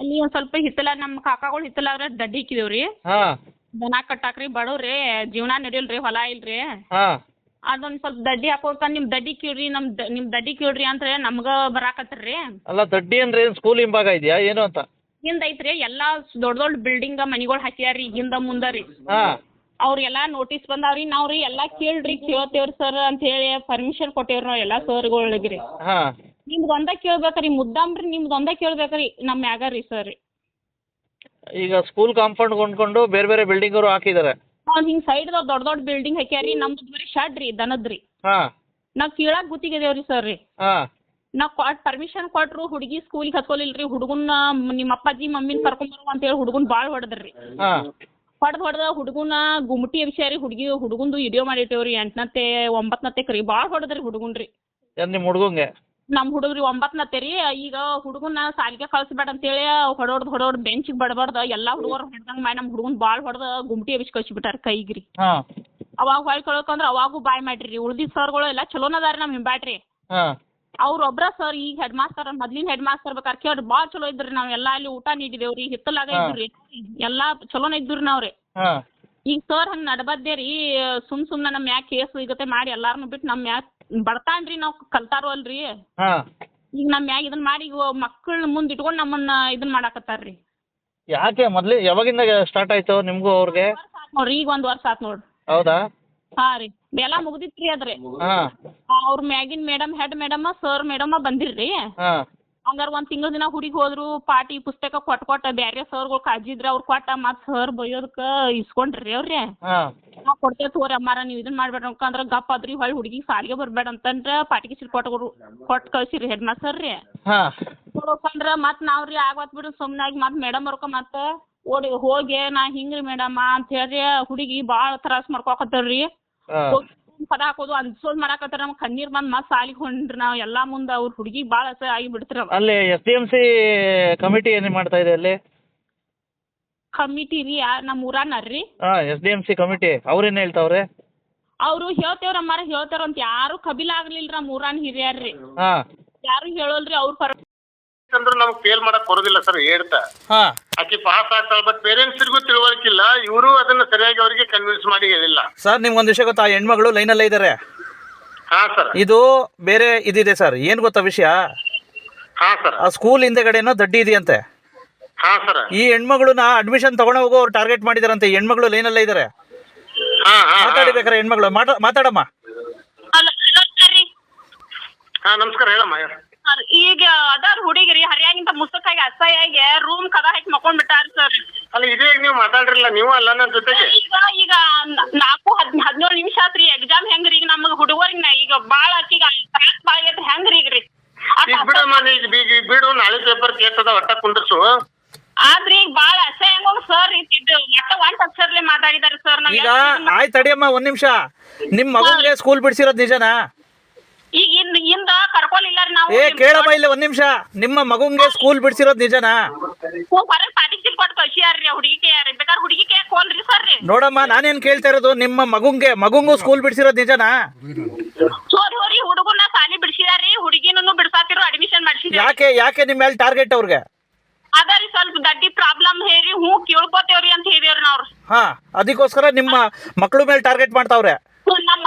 ಅಲ್ಲಿ ಒಂದು ಸ್ವಲ್ಪ ಹಿತ್ತಲ ನಮ್ಮ ಕಾಕಾಗಳು ಹಿತ್ತಲಾಗ್ರೆ ದಡ್ಡಿ ಇಕ್ಕಿದೇವ್ರಿ. ಹಾಂ. ದನ ಕಟ್ಟಾಕ್ರಿ ಬಡವ್ರಿ ಜೀವನ ಹೊಲ ಇಲ್ರಿ. ಅದೊಂದ್ ಅದೊಂದು ಸ್ವಲ್ಪ ದಡ್ಡಿ ಹಾಕೋಕ ನಿಮ್ಮ ದಡ್ಡಿ ಕೀಳ್ರಿ ನಮ್ಮ ದ ನಿಮ್ಮ ದಡ್ಡಿ ಕೀಳ್ರಿ ಅಂತ ನಮ್ಗೆ ಬರಾಕತ್ತೀರಿ. ಅಲ್ಲ ದಡ್ಡಿ ಅಂದ್ರೆ ಏನು ಸ್ಕೂಲ್ ಹಿಂಭಾಗ ಇದೆಯಾ ಏನು ಅಂತ? ಹಿಂದೆ ಐತ್ರಿ ಎಲ್ಲಾ ದೊಡ್ಡ ದೊಡ್ಡ ಬಿಲ್ಡಿಂಗ್ ಮನಿಗಳು ಹಾಕ್ಯಾರಿ ಹಿಂದ ಮುಂದ ರೀ ಹಾಂ ಅವ್ರಿಗೆಲ್ಲ ನೋಟಿಸ್ ಬಂದಾವ್ರಿ ನಾವು ಎಲ್ಲಾ ಎಲ್ಲ ಕೇಳ್ರಿ ಕೇಳ್ತೇವ್ರಿ ಸರ್ ಅಂತ ಹೇಳಿ ಪರ್ಮಿಷನ್ ಕೊಟ್ಟೇವ್ರಿ ನಾವು ಎಲ್ಲ ಸರ್ಗಳಿಗೆ ರೀ ಹಾಂ. ನಿಮ್ದು ಒಂದೇ ಕೇಳ್ಬೇಕ್ರಿ ಮುದ್ದಾಂಬ್ರಿ ನಿಮ್ದು ಒಂದ ಕೇಳ್ಬೇಕ್ರಿ ನಮ್ಮ ಮ್ಯಾಗ ರೀ. ಸರ್ ಈಗ ಸ್ಕೂಲ್ ಕಾಂಪೌಂಡ್ ಕೊಂಡ್ಕೊಂಡು ಬೇರೆ ಬೇರೆ ಬಿಲ್ಡಿಂಗರು ಹಾಕಿದ್ದಾರೆ ಅವ್ನು ಹಿಂಗೆ ಸೈಡ್ದಾಗ ದೊಡ್ಡ ದೊಡ್ಡ ಬಿಲ್ಡಿಂಗ್ ಹಾಕ್ಯಾರಿ ನಮ್ದು ಬರೀ ಶಡ್ ರೀ ದನದ ರೀ. ಹಾಂ. ನಾವು ಕೀಳಾಕ್ ಗುತ್ತಿಗಿದೇವ್ರಿ ಸರ್ ರೀ. ಹಾಂ. ನಾವು ಕೊಟ್ಟು ಪರ್ಮಿಷನ್ ಕೊಟ್ರು ಹುಡುಗಿ ಸ್ಕೂಲಿಗೆ ಹತ್ಕೊಲಿಲ್ಲ ರೀ ಹುಡುಗನ್ನ ನಿಮ್ಮ ಅಪ್ಪಾಜಿ ಮಮ್ಮಿನ ಕರ್ಕೊಂಬರು ಅಂತೇಳಿ ಹುಡುಗನ್ ಭಾಳ ಹೊಡೆದ್ರಿ. ಹಾಂ. ಹೊಡೆದು ಹೊಡೆದ ಹುಡುಗನ ಗುಮ್ಟಿ ರೀ ಹುಡುಗಿ ಹುಡುಗಂದು ವಿಡಿಯೋ ಮಾಡಿಟ್ಟೇವ್ರಿ ಎಂಟನತ್ತೆ ಒಂಬತ್ತನತ್ತೆ ರೀ ಭಾಳ ಹೊಡೆದ್ರಿ ಹುಡುಗನ್ ರೀ ನಿಮ್ಮ ಹುಡುಗಂಗೆ? ನಮ್ಮ ಹುಡುಗ್ರಿ ಒಂಬತ್ತನತ್ತೆ ರೀ ಈಗ ಹುಡುಗನ ಸಾಲಿಗೆ ಕಳಿಸ್ಬೇಡ ಅಂತೇಳಿ ಹೊಡೋಡ್ದು ಹೊಡೋಡ್ ಬೆಂಚಿಗೆ ಬಡಬಾರ್ದು ಎಲ್ಲಾ ಹುಡುಗರು ಹೊಡ್ದಂಗೆ ಮಾಡಿ ನಮ್ಮ ಹುಡುಗನ್ ಬಾಳ್ ಹೊಡೆದ ಗುಮ್ಟಿ ಎಬ್ಸಿ ಕಳ್ಸಿಬಿಟ್ಟಾರ ಕೈಗೆ ರೀ ಅವಾಗ ಹೊಳ್ ಕಳ್ಕೊಂಡ್ರೆ ಅವಾಗೂ ಬಾಯ್ ಮಾಡ್ರಿ ರೀ ಉಳ್ದಿದ್ದ ಸರ್ಗಳು ಎಲ್ಲ ಚಲೋನ ಅದಾರ ನಮ್ಮ ಹಿಂಬಾಟ್ರಿ ಹಾಂ. ಅವ್ರ ಒಬ್ರ ಸರ್ ಈಗ ಹೆಡ್ ಮಾಸ್ತರ್ ಮೊದ್ಲಿನ ಹೆಡ್ ಮಾಸ್ತರ್ ಬೇಕಾರೆ ಕೇಳ್ರಿ ಭಾಳ ಚಲೋ ಇದ್ರಿ ನಾವು ಎಲ್ಲ ಅಲ್ಲಿ ಊಟ ನೀಡಿದೇವ್ರಿ ಹಿತ್ತಲಾಗ. ಇದ್ರಿ ಎಲ್ಲ ಚಲೋನ ಇದ್ರಿ ನಾವ್ರಿ ಈಗ ಸರ್ ಹಂಗ ನಡ್ಬದ್ದೆ ರೀ ಸುಮ್ ಸುಮ್ನ ನಮ್ಮ ಮ್ಯಾಗ ಕೇಸ್ ಇಗತೆ ಮಾಡಿ ಎಲ್ಲಾರನ್ನೂ ಬಿಟ್ಟು ನಮ್ಮ ಮ್ಯಾಗ ಬಡ್ತಾನ್ರಿ ನಾವು ಕಲ್ತಾರೋ ಅಲ್ರಿ. ಹಾಂ. ಈಗ ನಮ್ ಮ್ಯಾಗ ಇದನ್ನ ಮಾಡಿ ಈಗ ಮಕ್ಕಳನ್ನ ಮುಂದ್ ಇಟ್ಕೊಂಡ್ ನಮ್ಮನ್ನ ಇದನ್ನ ಮಾಡಾಕತ್ತಾರ ರೀ ಯಾಕೆ ಮೊದಲೇ ಯಾವಾಗಿಂದ ಸ್ಟಾರ್ಟ್ ಆಯ್ತು ನಿಮ್ಗೂ ಅವ್ರಿಗೆ? ನೋಡ್ರಿ ಈಗ ಒಂದ್ ವರ್ಷ ಆತ್ ನೋಡ್ರಿ. ಹೌದಾ? ಹಾ ರೀ ಎಲ್ಲ ಮುಗ್ದಿತ್ರಿ ಅದ್ರಿ. ಹಾಂ. ಅವ್ರ ಮ್ಯಾಗಿನ madam head madam sir madam ಬಂದಿರ್ರಿ. ಹಾಂ. ಹಂಗಾರೆ ಒಂದ್ ತಿಂಗಳ ದಿನ ಹುಡುಗಿ ಹೋದ್ರು ಪಾಟಿ ಪುಸ್ತಕ ಕೊಟ್ಟು ಕೊಟ್ಟು ಬೇರೆ ಸರ್ಗಳು ಇದ್ರ ಅವ್ರು ಕೊಟ್ಟ ಮತ್ತು ಸರ್ ಬೈಯೋದಕ್ಕೆ ಇಸ್ಕೊಂಡ್ರಿ ಅವ್ರೆ ನಾವು ಕೊಡ್ತೇವೆ ತೋರಿ ಅಮ್ಮಾರ ನೀವು ಇದನ್ನ ಮಾಡ್ಬೇಡ ಅಂದ್ರೆ ಗಪ್ ಅದ್ರಿ ಹೊಳ್ಳಿ ಹುಡುಗಿ ಸಾಲಿಗೆ ಬರ್ಬೇಡ ಅಂತಂದ್ರೆ ಪಾಟಿ ಸಿಲ್ ಕೊಟ್ಟು ಕೊಟ್ಟು ಕಳ್ಸಿರಿ ಹೆಡ್ ಮಾಸ್ಟರ್ ರೀ ಕೊಡೋಕಂದ್ರೆ ನಾವ್ರಿ ನಾವು ರೀ ಆಗತ್ ಬಿಡು ಸುಮ್ಮನಾಗಿ ಮತ್ತೆ ಮೇಡಮ್ ಅವ್ರಕ ಮತ್ತೆ ಓಡಿ ಹೋಗಿ ನಾ ಹಿಂಗ್ರಿ ಮೇಡಮ್ಮ ಅಂತ ಹೇಳಿ ಹುಡುಗಿ ಬಾಳ ತ್ರಾಸ್ ಮಾಡ್ಕೊಕತ್ತಾರ್ರಿ ಹಾಂ. ಪದ ಹಾಕೋದು ಅನ್ಸೋದ್ ಮಾಡಾಕತ್ತಾರ ನಮ್ಗ್ ಕಣ್ಣೀರ್ ಬಂದ್ ಮತ್ ಸಾಲಿಗೆ ಹೊಂಡ್ರಿ ನಾವ್ ಎಲ್ಲಾ ಮುಂದ ಅವ್ರ ಹುಡುಗಿ ಬಾಳ ಅಸಹ್ಯ ಆಗಿ ಬಿಡ್ತಾರ ಅಲ್ಲಿ S D M C committee ಏನ್ ಮಾಡ್ತಾ ಇದೆ ಅಲ್ಲಿ? ಕಮಿಟಿ ರೀ ಯಾ ನಮ್ಮ ಊರಾನ ಹಾ ಹಾಂ S D M C committee. ಅವ್ರೇನ್ ಹೇಳ್ತಾವ್ರೆ? ಅವ್ರು ಹೇಳ್ತೇವ್ರ ಅಮ್ಮಾರ ಹೇಳ್ತಾರ ಅಂತ ಯಾರು ಕಬಿಲ ಆಗ್ಲಿಲ್ಲ ನಮ್ ಊರಾನ್ ಹಿರಿಯರ್ರಿ ಯಾರು ಹೇಳೋಲ್ರಿ ಅವ್ರ ಪರ ಅಂದ್ರೆ ನಮ್ಗೆ ಫೇಲ್ ಮಾಡಕ್ ಬರೋದಿಲ್ಲ ಸರ್ ಹೇಳ್ತಾ ಹಾಂ. ಆಕಿ ಪಾಸ್ ಆಗ್ತಾಳ ಬಟ್ ಪೇರೆಂಟ್ಸ್ಗೂ ತಿಳುವಳಿಕಿಲ್ಲ ಇವರು ಅದನ್ನ ಸರಿಯಾಗಿ ಅವರಿಗೆ ಕನ್ವಿನ್ಸ್ ಮಾಡಿ ಹೇಳಿಲ್ಲ. ಸರ್ ನಿಮ್ಗೊಂದು ವಿಷಯ ಗೊತ್ತಾ? ಹೆಣ್ಮಗಳು ಲೈನಲ್ಲೇ ಇದ್ದಾರೆ ಹಾ ಸರ್ ಇದು ಬೇರೆ ಇದಿದೆ ಸರ್ ಏನು ಗೊತ್ತಾ ವಿಷಯ? ಹಾ ಸರ್ ಆ ಸ್ಕೂಲ್ ಹಿಂದೆಗಡೆನೋ ದಡ್ಡಿ ಇದೆಯಂತೆ. ಹಾ ಸರ್ ಈ ಹೆಣ್ಮಗಳನ್ನ ಅಡ್ಮಿಷನ್ ತಗೊಂಡು ಹೋಗೋ ಅವ್ರು ಟಾರ್ಗೆಟ್ ಮಾಡಿದಾರಂತೆ. ಈ ಹೆಣ್ಮಗಳು ಲೈನಲ್ಲೇ ಇದ್ದಾರೆ ಹಾ ಹಾ ಹಾ. ಮಾತಾಡಿ ಹೆಣ್ಮಗಳು. ಮಾತಾ ಮಾತಾಡಮ್ಮ. ಹಲೋ ನಮಸ್ಕಾರ ಹೇಳಮ್ಮ ಸರ್ ಈಗ ಅದಾರ ಹುಡುಗಿರಿ ಹರಿಯಾಗಿಂತ ಮುಸುಕಾಗಿ ಅಸಹ್ಯಾಗಿ ರೂಮ್ ಕದ ಹಾಕಿ ಮಕ್ಕೊಂಡ್ ಬಿಟ್ಟಾರ ಸರ್. ಅಲ್ಲ ಇದೇ ನೀವು ಮಾತಾಡ್ರಿಲ್ಲ ನೀವು ಅಲ್ಲ ನನ್ನ ಜೊತೆಗೆ. ಈಗ ಈಗ ನ- ನಾಲ್ಕು ಹದ್ ಹದಿನೇಳು ನಿಮಿಷ ಆತ್ರಿ ಎಕ್ಸಾಮ್ ಹೆಂಗ್ರಿ? ಈಗ ನಮಗ್ ಹುಡುಗರಿಗೆ ಈಗ ಬಾಳ ಆಕಿಗ ತ್ರಾಸ್ ಬಾಳ ಆಗೈತಿ ಹೆಂಗ್ರಿ ಈಗ್ರಿ? ಬಿಡ ಈಗ ಬಿಡಮ್ಮ ನೀ ಈಗ ಬಿಡು ನಾಳೆ ಪೇಪರ್ ಕೇಳ್ತದ ಒಟ್ಟ ಕುಂದ್ರಸು. ಆದ್ರಿ ಈಗ ಬಾಳ ಅಸಹ್ಯ ಹೋಗ್ ಸರ್ ಇದು ಒಟ್ಟ ಒಂದ್ ಅಕ್ಷರಲೆ ಮಾತಾಡಿದಾರೆ ಸರ್ ನಾವ್ ಈಗ ಎಷ್ಟ್ ಆಯ್ತು ತಡಿಯಮ್ಮ ಒಂದ್ ನಿಮಿಷ. ನಿಮ್ ಮಗುಗೆ ಸ್ಕೂಲ್ ಬಿಡ್ಸಿರೋದ್ ನಿಜನಾ? ಕರ್ಕೊಲಿಲ್ಲ ರೀ ನಾವು? ಏ ಕೇಳಮ್ಮ ಇಲ್ಲಿ ಒಂದ್ ನಿಮಿಷ. ನಿಮ್ಮ ಮಗುಂಗೆ ಸ್ಕೂಲ್ ಬಿಡ್ಸಿರೋದ್ ನಿಜನಾ? ಹೊರಗ್ ಪಾಟಿ ಚೀಲ್ ಕೊಟ್ಟು ಕಳ್ಸಿಯಾರ್ರಿ ಹುಡುಗಿ ಯಾರಿ ಬೇಕಾದ್ರೆ ಹುಡುಗಿ ಕೋಲ್ರಿ ಸರ್ ರೀ. ನೋಡಮ್ಮ ನಾನೇನ್ ಕೇಳ್ತಾ ಇರೋದು? ನಿಮ್ಮ ಮಗುಂಗೆ ಮಗುಂಗು ಸ್ಕೂಲ್ ಬಿಡ್ಸಿರೋದ್ ನಿಜನಾ? ಸೋರಿ ಹೋರಿ ಹುಡುಗನ ಸಾಲಿ ಬಿಡ್ಸಿದಾರಿ ಹುಡುಗಿನೂ ಬಿಡ್ಸಾತಿರು ಅಡ್ಮಿಷನ್ ಮಾಡ್ಸಿದ್ರಿ ಯಾಕೆ ಯಾಕೆ ನಿಮ್ಮ ಮೇಲೆ ಟಾರ್ಗೆಟ್ ಅವ್ರಿಗೆ? ಅದರಿ ಸ್ವಲ್ಪ ದಡ್ಡಿ ಪ್ರಾಬ್ಲಮ್ ಹೇರಿ. ಹ್ಞೂ ಕೇಳ್ಕೊತೇವ್ರಿ ಅಂತ ಹೇಳಿವ್ರಿ ನಾವ್ರು ಹಾ ಅದಕ್ಕೋಸ್ಕರ ನಿಮ್ಮ ಮಕ್ಕಳು ಮೇಲೆ ಟಾರ್ಗೆಟ್ ಮಾಡ್ತಾವ್ರೆ. ನಮ್